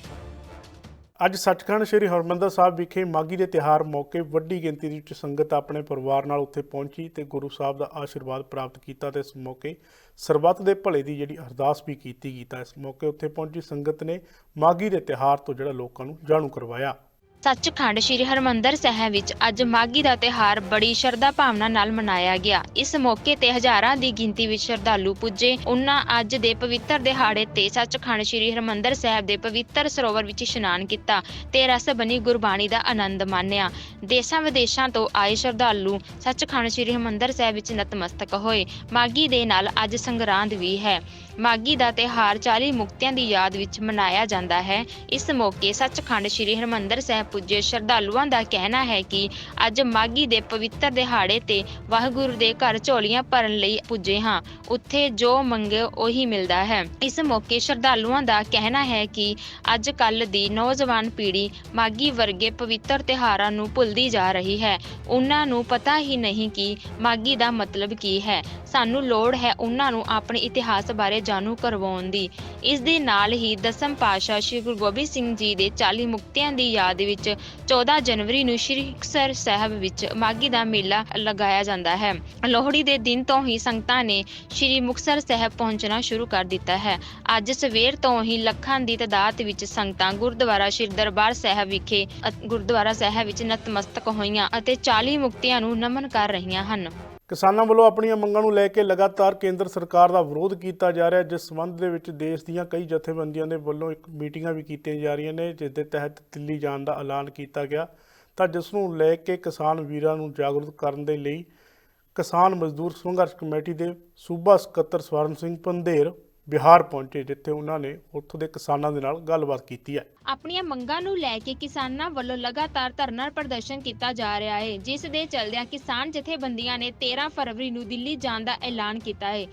ਅੱਜ ਸੱਚਖੰਡ ਸ੍ਰੀ ਹਰਮੰਦਰ ਸਾਹਿਬ ਵਿਖੇ ਮਾਗੀ ਦੇ ਤਿਹਾਰ ਮੌਕੇ ਵੱਡੀ ਗਿਣਤੀ ਦੇ ਵਿੱਚ ਸੰਗਤ ਆਪਣੇ ਪਰਿਵਾਰ ਨਾਲ ਉੱਥੇ ਪਹੁੰਚੀ ਤੇ ਗੁਰੂ ਸਾਹਿਬ ਦਾ ਆਸ਼ੀਰਵਾਦ ਪ੍ਰਾਪਤ ਕੀਤਾ ਤੇ ਇਸ ਮੌਕੇ ਸਰਬੱਤ ਦੇ ਭਲੇ ਦੀ ਜਿਹੜੀ ਅਰਦਾਸ ਵੀ ਕੀਤੀ ਗਈ ਤਾਂ ਇਸ ਮੌਕੇ ਉੱਥੇ ਪਹੁੰਚੀ ਸੰਗਤ ਨੇ ਮਾਗੀ ਦੇ ਤਿਹਾਰ ਤੋਂ ਜਿਹੜਾ ਲੋਕਾਂ ਨੂੰ ਜਾਣੂ ਕਰਵਾਇਆ। ਸੱਚਖੰਡ ਸ੍ਰੀ ਹਰਮੰਦਰ ਸਾਹਿਬ ਵਿੱਚ ਅੱਜ ਮਾਘੀ ਦਾ ਤਿਹਾਰ ਬੜੀ ਸ਼ਰਧਾ ਭਾਵਨਾ ਨਾਲ ਮਨਾਇਆ ਗਿਆ। ਇਸ ਮੌਕੇ ਤੇ ਹਜ਼ਾਰਾਂ ਦੀ ਗਿਣਤੀ ਵਿੱਚ ਸ਼ਰਧਾਲੂ ਪੁੱਜੇ। ਉਹਨਾਂ ਅੱਜ ਦੇ ਪਵਿੱਤਰ ਦਿਹਾੜੇ ਤੇ ਸੱਚਖੰਡ ਸ੍ਰੀ ਹਰਮੰਦਰ ਸਾਹਿਬ ਦੇ ਪਵਿੱਤਰ ਸਰੋਵਰ ਵਿੱਚ ਇਸ਼ਨਾਨ ਕੀਤਾ ਤੇ ਰਸ ਬਣੀ ਗੁਰਬਾਣੀ ਦਾ ਆਨੰਦ ਮਾਣਿਆ। ਦੇਸ਼ਾਂ ਵਿਦੇਸ਼ਾਂ ਤੋਂ ਆਏ ਸ਼ਰਧਾਲੂ ਸੱਚਖੰਡ ਸ੍ਰੀ ਹਰਮੰਦਰ ਸਾਹਿਬ ਵਿੱਚ ਨਤਮਸਤਕ ਹੋਏ। ਮਾਘੀ ਦੇ ਨਾਲ ਅੱਜ ਸੰਗਰਾਂਦ ਵੀ ਹੈ। ਮਾਘੀ ਦਾ ਤਿਹਾਰ 40 ਮੁਕਤਿਆਂ ਦੀ ਯਾਦ ਵਿੱਚ ਮਨਾਇਆ ਜਾਂਦਾ ਹੈ। ਇਸ ਮੌਕੇ ਸੱਚਖੰਡ ਸ੍ਰੀ ਹਰਮੰਦਰ ਸਾਹਿਬ ਪੁੱਜੇ ਸ਼ਰਧਾਲੂਆਂ ਦਾ ਕਹਿਣਾ ਹੈ ਕਿ ਅੱਜ ਮਾਘੀ ਦੇ ਪਵਿੱਤਰ ਦਿਹਾੜੇ ਤੇ ਵਾਹਿਗੁਰੂ ਦੇ ਘਰ ਝੋਲੀਆਂ ਭਰਨ ਲਈ ਪੁੱਜੇ ਹਾਂ। ਉੱਥੇ ਜੋ ਮੰਗੇ ਉਹੀ ਮਿਲਦਾ ਹੈ। ਇਸ ਮੌਕੇ ਸ਼ਰਧਾਲੂਆਂ ਦਾ ਕਹਿਣਾ ਹੈ ਕਿ ਅੱਜ ਕੱਲ ਦੀ ਨੌਜਵਾਨ ਪੀੜ੍ਹੀ ਮਾਘੀ ਵਰਗੇ ਪਵਿੱਤਰ ਤਿਹਾਰਾਂ ਨੂੰ ਭੁੱਲਦੀ ਜਾ ਰਹੀ ਹੈ। ਉਹਨਾਂ ਨੂੰ ਪਤਾ ਹੀ ਨਹੀਂ ਕਿ ਮਾਘੀ ਦਾ ਮਤਲਬ ਕੀ ਹੈ। ਸਾਨੂੰ ਲੋੜ ਹੈ ਉਹਨਾਂ ਨੂੰ ਆਪਣੇ ਇਤਿਹਾਸ ਬਾਰੇ ਜਾਣੂ ਕਰਵਾਉਣ ਦੀ। ਇਸ ਦੇ ਨਾਲ ਹੀ ਦਸਮ ਪਾਤਸ਼ਾਹ ਸ੍ਰੀ ਗੁਰੂ ਗੋਬਿੰਦ ਸਿੰਘ ਜੀ ਦੇ 40 ਮੁਕਤਿਆਂ ਦੀ ਯਾਦ ਵਿੱਚ 14 ਜਨਵਰੀ ਨੂੰ ਸ੍ਰੀ ਮੁਕਤਸਰ ਸਾਹਿਬ ਵਿੱਚ ਮਾਘੀ ਦਾ ਮੇਲਾ ਲਗਾਇਆ ਜਾਂਦਾ ਹੈ। ਲੋਹੜੀ ਦੇ ਦਿਨ ਤੋਂ ਹੀ ਸੰਗਤਾਂ ਨੇ ਸ੍ਰੀ ਮੁਕਤਸਰ ਸਾਹਿਬ ਪਹੁੰਚਣਾ ਸ਼ੁਰੂ ਕਰ ਦਿੱਤਾ ਹੈ। ਅੱਜ ਸਵੇਰ ਤੋਂ ਹੀ ਲੱਖਾਂ ਦੀ ਤਦਾਦ ਵਿੱਚ ਸੰਗਤਾਂ ਗੁਰਦੁਆਰਾ ਸ੍ਰੀ ਦਰਬਾਰ ਸਾਹਿਬ ਵਿਖੇ ਗੁਰਦੁਆਰਾ ਸਾਹਿਬ ਵਿੱਚ ਨਤਮਸਤਕ ਹੋਈਆਂ ਅਤੇ 40 ਮੁਕਤਿਆਂ ਨੂੰ ਨਮਨ ਕਰ ਰਹੀਆਂ ਹਨ। ਕਿਸਾਨਾਂ ਵੱਲੋਂ ਆਪਣੀਆਂ ਮੰਗਾਂ ਨੂੰ ਲੈ ਕੇ ਲਗਾਤਾਰ ਕੇਂਦਰ ਸਰਕਾਰ ਦਾ ਵਿਰੋਧ ਕੀਤਾ ਜਾ ਰਿਹਾ ਜਿਸ ਸੰਬੰਧ ਦੇ ਵਿੱਚ ਦੇਸ਼ ਦੀਆਂ ਕਈ ਜਥੇਬੰਦੀਆਂ ਦੇ ਵੱਲੋਂ ਇੱਕ ਮੀਟਿੰਗਾਂ ਵੀ ਕੀਤੀਆਂ ਜਾ ਰਹੀਆਂ ਨੇ, ਜਿਸ ਦੇ ਤਹਿਤ ਦਿੱਲੀ ਜਾਣ ਦਾ ਐਲਾਨ ਕੀਤਾ ਗਿਆ। ਤਾਂ ਜਿਸ ਨੂੰ ਲੈ ਕੇ ਕਿਸਾਨ ਵੀਰਾਂ ਨੂੰ ਜਾਗਰੂਕ ਕਰਨ ਦੇ ਲਈ ਕਿਸਾਨ ਮਜ਼ਦੂਰ ਸੰਘਰਸ਼ ਕਮੇਟੀ ਦੇ ਸੂਬਾ ਸਕੱਤਰ ਸਵਰਨ ਸਿੰਘ ਪੰਧੇਰ ਬਿਹਾਰ ਪਹੁੰਚੇ, ਜਿੱਥੇ ਉਹਨਾਂ ਨੇ ਉੱਥੋਂ ਦੇ ਕਿਸਾਨਾਂ ਦੇ ਨਾਲ ਗੱਲਬਾਤ ਕੀਤੀ ਹੈ। ਆਪਣੀਆਂ ਮੰਗਾਂ ਨੂੰ ਲੈ ਕੇ ਕਿਸਾਨਾਂ ਵੱਲੋਂ ਲਗਾਤਾਰ ਧਰਨਾ ਪ੍ਰਦਰਸ਼ਨ ਕੀਤਾ ਜਾ ਰਿਹਾ ਹੈ, ਜਿਸ ਦੇ ਚੱਲਦਿਆਂ ਕਿਸਾਨ ਜਥੇਬੰਦੀਆਂ ਨੇ 13 ਫਰਵਰੀ ਨੂੰ ਦਿੱਲੀ ਜਾਣ ਦਾ ਐਲਾਨ ਕੀਤਾ ਹੈ,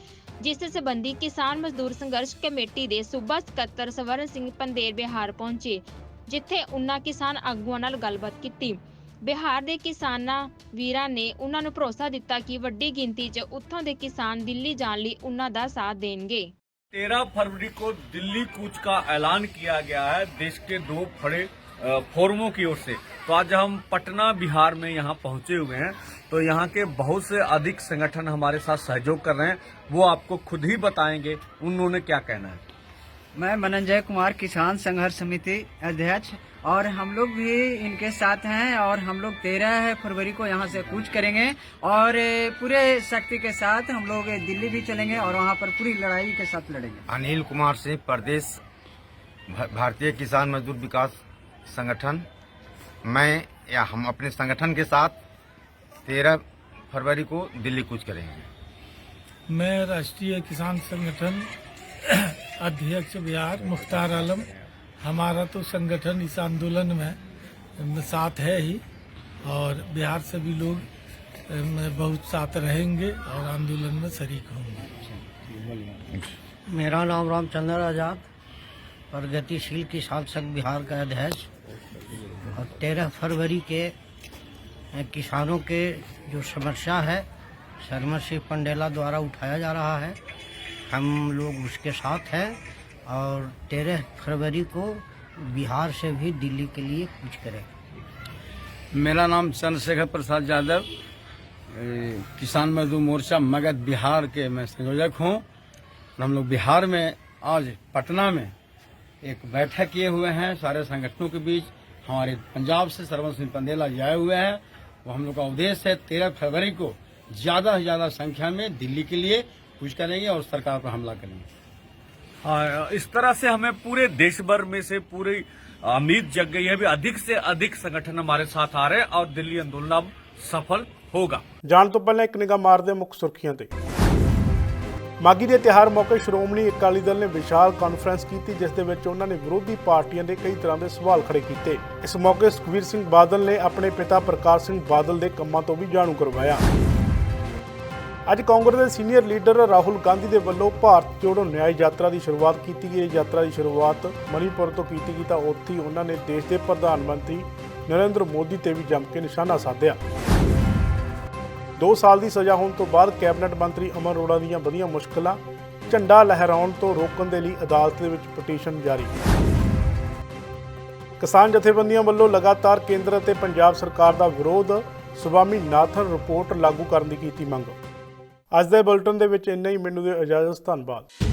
ਜਿਸ ਸੰਬੰਧੀ ਕਿਸਾਨ ਮਜ਼ਦੂਰ ਸੰਘਰਸ਼ ਕਮੇਟੀ ਦੇ ਸੂਬਾ ਸਕੱਤਰ ਸਵਰਨ ਸਿੰਘ ਪੰਦੇਰ ਬਿਹਾਰ ਪਹੁੰਚੇ, ਜਿੱਥੇ ਉਹਨਾਂ ਕਿਸਾਨ ਆਗੂਆਂ ਨਾਲ ਗੱਲਬਾਤ ਕੀਤੀ। ਬਿਹਾਰ ਦੇ ਕਿਸਾਨਾਂ ਵੀਰਾਂ ਨੇ ਉਹਨਾਂ ਨੂੰ ਭਰੋਸਾ ਦਿੱਤਾ ਕਿ ਵੱਡੀ ਗਿਣਤੀ 'ਚ ਉੱਥੋਂ ਦੇ ਕਿਸਾਨ ਦਿੱਲੀ ਜਾਣ ਲਈ ਉਹਨਾਂ ਦਾ ਸਾਥ ਦੇਣਗੇ। तेरह फरवरी को दिल्ली कूच का ऐलान किया गया है देश के दो अ, फोरमों की ओर से। तो आज हम पटना बिहार में यहाँ पहुँचे हुए हैं। तो यहाँ के बहुत से अधिक संगठन हमारे साथ सहयोग कर रहे हैं। वो आपको खुद ही बताएँगे उन्होंने क्या कहना है? मैं मनंजय कुमार किसान संघर्ष समिति अध्यक्ष। और हम लोग भी इनके साथ हैं और हम लोग तेरह फरवरी को यहाँ से कूच करेंगे। और पूरे शक्ति के साथ हम लोग दिल्ली भी चलेंगे और वहाँ पर पूरी लड़ाई के साथ लड़ेंगे। अनिल कुमार सिंह प्रदेश भारतीय किसान मजदूर विकास संगठन। मैं या हम अपने संगठन के साथ तेरह फरवरी को दिल्ली कूच करेंगे। मैं राष्ट्रीय किसान संगठन अध्यक्ष बिहार मुख्तार आलम हमारा तो संगठन इस आंदोलन में साथ है ही, और बिहार से भी लोग बहुत साथ रहेंगे और आंदोलन में शरीक होंगे। मेरा नाम रामचंद्र आज़ाद, प्रगतिशील किसान संघ बिहार का अध्यक्ष। और तेरह फरवरी के किसानों के जो समस्या है, शर्मा सिंह पंडेला द्वारा उठाया जा रहा है। हम लोग उसके साथ हैं। और तेरह फरवरी को बिहार से भी दिल्ली के लिए कुछ करें। मेरा नाम चंद्रशेखर प्रसाद यादव किसान मजदूर मोर्चा मगध बिहार के मैं संयोजक हूँ। हम लोग बिहार में आज पटना में एक बैठक किए हुए हैं सारे संगठनों के बीच। हमारे पंजाब से सरवन सिंह पंदेला जी आए हुए हैं। वो हम लोग का उद्देश्य है तेरह फरवरी को ज़्यादा से ज़्यादा संख्या में दिल्ली के लिए कुछ करेंगे और सरकार पर हमला करेंगे। इस तरह से हमें पूरे देश भर में से पूरी उम्मीद जग गई है भी अधिक से अधिक संगठन हमारे साथ आ रहे हैं और दिल्ली आंदोलन अब सफल होगा ਜਾਣ ਤੋਂ ਪਹਿਲਾਂ ਇੱਕ ਨਿਗਾਹ ਮਾਰਦੇ ਹਾਂ ਮੁੱਖ ਸੁਰਖੀਆਂ ਤੇ ਮਾਗੀ ਦੇ ਤਿਹਾਰ ਮੌਕੇ ਸ਼੍ਰੋਮਣੀ ਅਕਾਲੀ ਦਲ ਨੇ ਵਿਸ਼ਾਲ ਕਾਨਫਰੰਸ ਕੀਤੀ ਜਿਸ ਦੇ ਵਿੱਚ ਉਹਨਾਂ ਨੇ ਵਿਰੋਧੀ ਪਾਰਟੀਆਂ ਦੇ ਕਈ ਤਰ੍ਹਾਂ ਦੇ ਸਵਾਲ ਖੜੇ ਕੀਤੇ ਇਸ ਮੌਕੇ ਸੁਖਵੀਰ ਸਿੰਘ ਬਾਦਲ ਨੇ ਆਪਣੇ ਪਿਤਾ ਪ੍ਰਕਾਸ਼ ਸਿੰਘ ਬਾਦਲ ਦੇ ਕੰਮਾਂ ਤੋਂ ਵੀ ਜਾਣੂ ਕਰਵਾਇਆ ਅੱਜ ਕਾਂਗਰਸ ਦੇ ਸੀਨੀਅਰ ਲੀਡਰ ਰਾਹੁਲ ਗਾਂਧੀ ਦੇ ਵੱਲੋਂ ਭਾਰਤ ਜੋੜੋ ਨਿਆਂ ਯਾਤਰਾ ਦੀ ਸ਼ੁਰੂਆਤ ਕੀਤੀ ਗਈ। ਇਹ ਯਾਤਰਾ ਦੀ ਸ਼ੁਰੂਆਤ ਮਣੀਪੁਰ ਤੋਂ ਕੀਤੀ ਗਈ ਤਾਂ ਉੱਥੇ ਉਹਨਾਂ ਨੇ ਦੇਸ਼ ਦੇ ਪ੍ਰਧਾਨ ਮੰਤਰੀ ਨਰਿੰਦਰ ਮੋਦੀ ਤੇ ਵੀ ਜੰਮ ਕੇ ਨਿਸ਼ਾਨਾ ਸਾਧਿਆ। 2 ਸਾਲ ਦੀ ਸਜ਼ਾ ਹੋਣ ਤੋਂ ਬਾਅਦ ਕੈਬਨਿਟ ਮੰਤਰੀ ਅਮਰ ਅਰੋੜਾ ਦੀਆਂ ਵਧੀਆਂ ਮੁਸ਼ਕਲਾਂ ਝੰਡਾ ਲਹਿਰਾਉਣ ਤੋਂ ਰੋਕਣ ਦੇ ਲਈ ਅਦਾਲਤ ਦੇ ਵਿੱਚ ਪਟੀਸ਼ਨ ਜਾਰੀ। ਕਿਸਾਨ ਜਥੇਬੰਦੀਆਂ ਵੱਲੋਂ ਲਗਾਤਾਰ ਕੇਂਦਰ ਅਤੇ ਪੰਜਾਬ ਸਰਕਾਰ ਦਾ ਵਿਰੋਧ ਸੁਵਾਮੀ ਨਾਥਨ ਰਿਪੋਰਟ ਲਾਗੂ ਕਰਨ ਦੀ ਕੀਤੀ ਮੰਗ। ਅੱਜ ਦੇ ਬੁਲਟਨ ਦੇ ਵਿੱਚ ਇੰਨਾ ਹੀ। ਮੈਨੂੰ ਦੇ ਇਜਾਜ਼ਤ ਧੰਨਵਾਦ।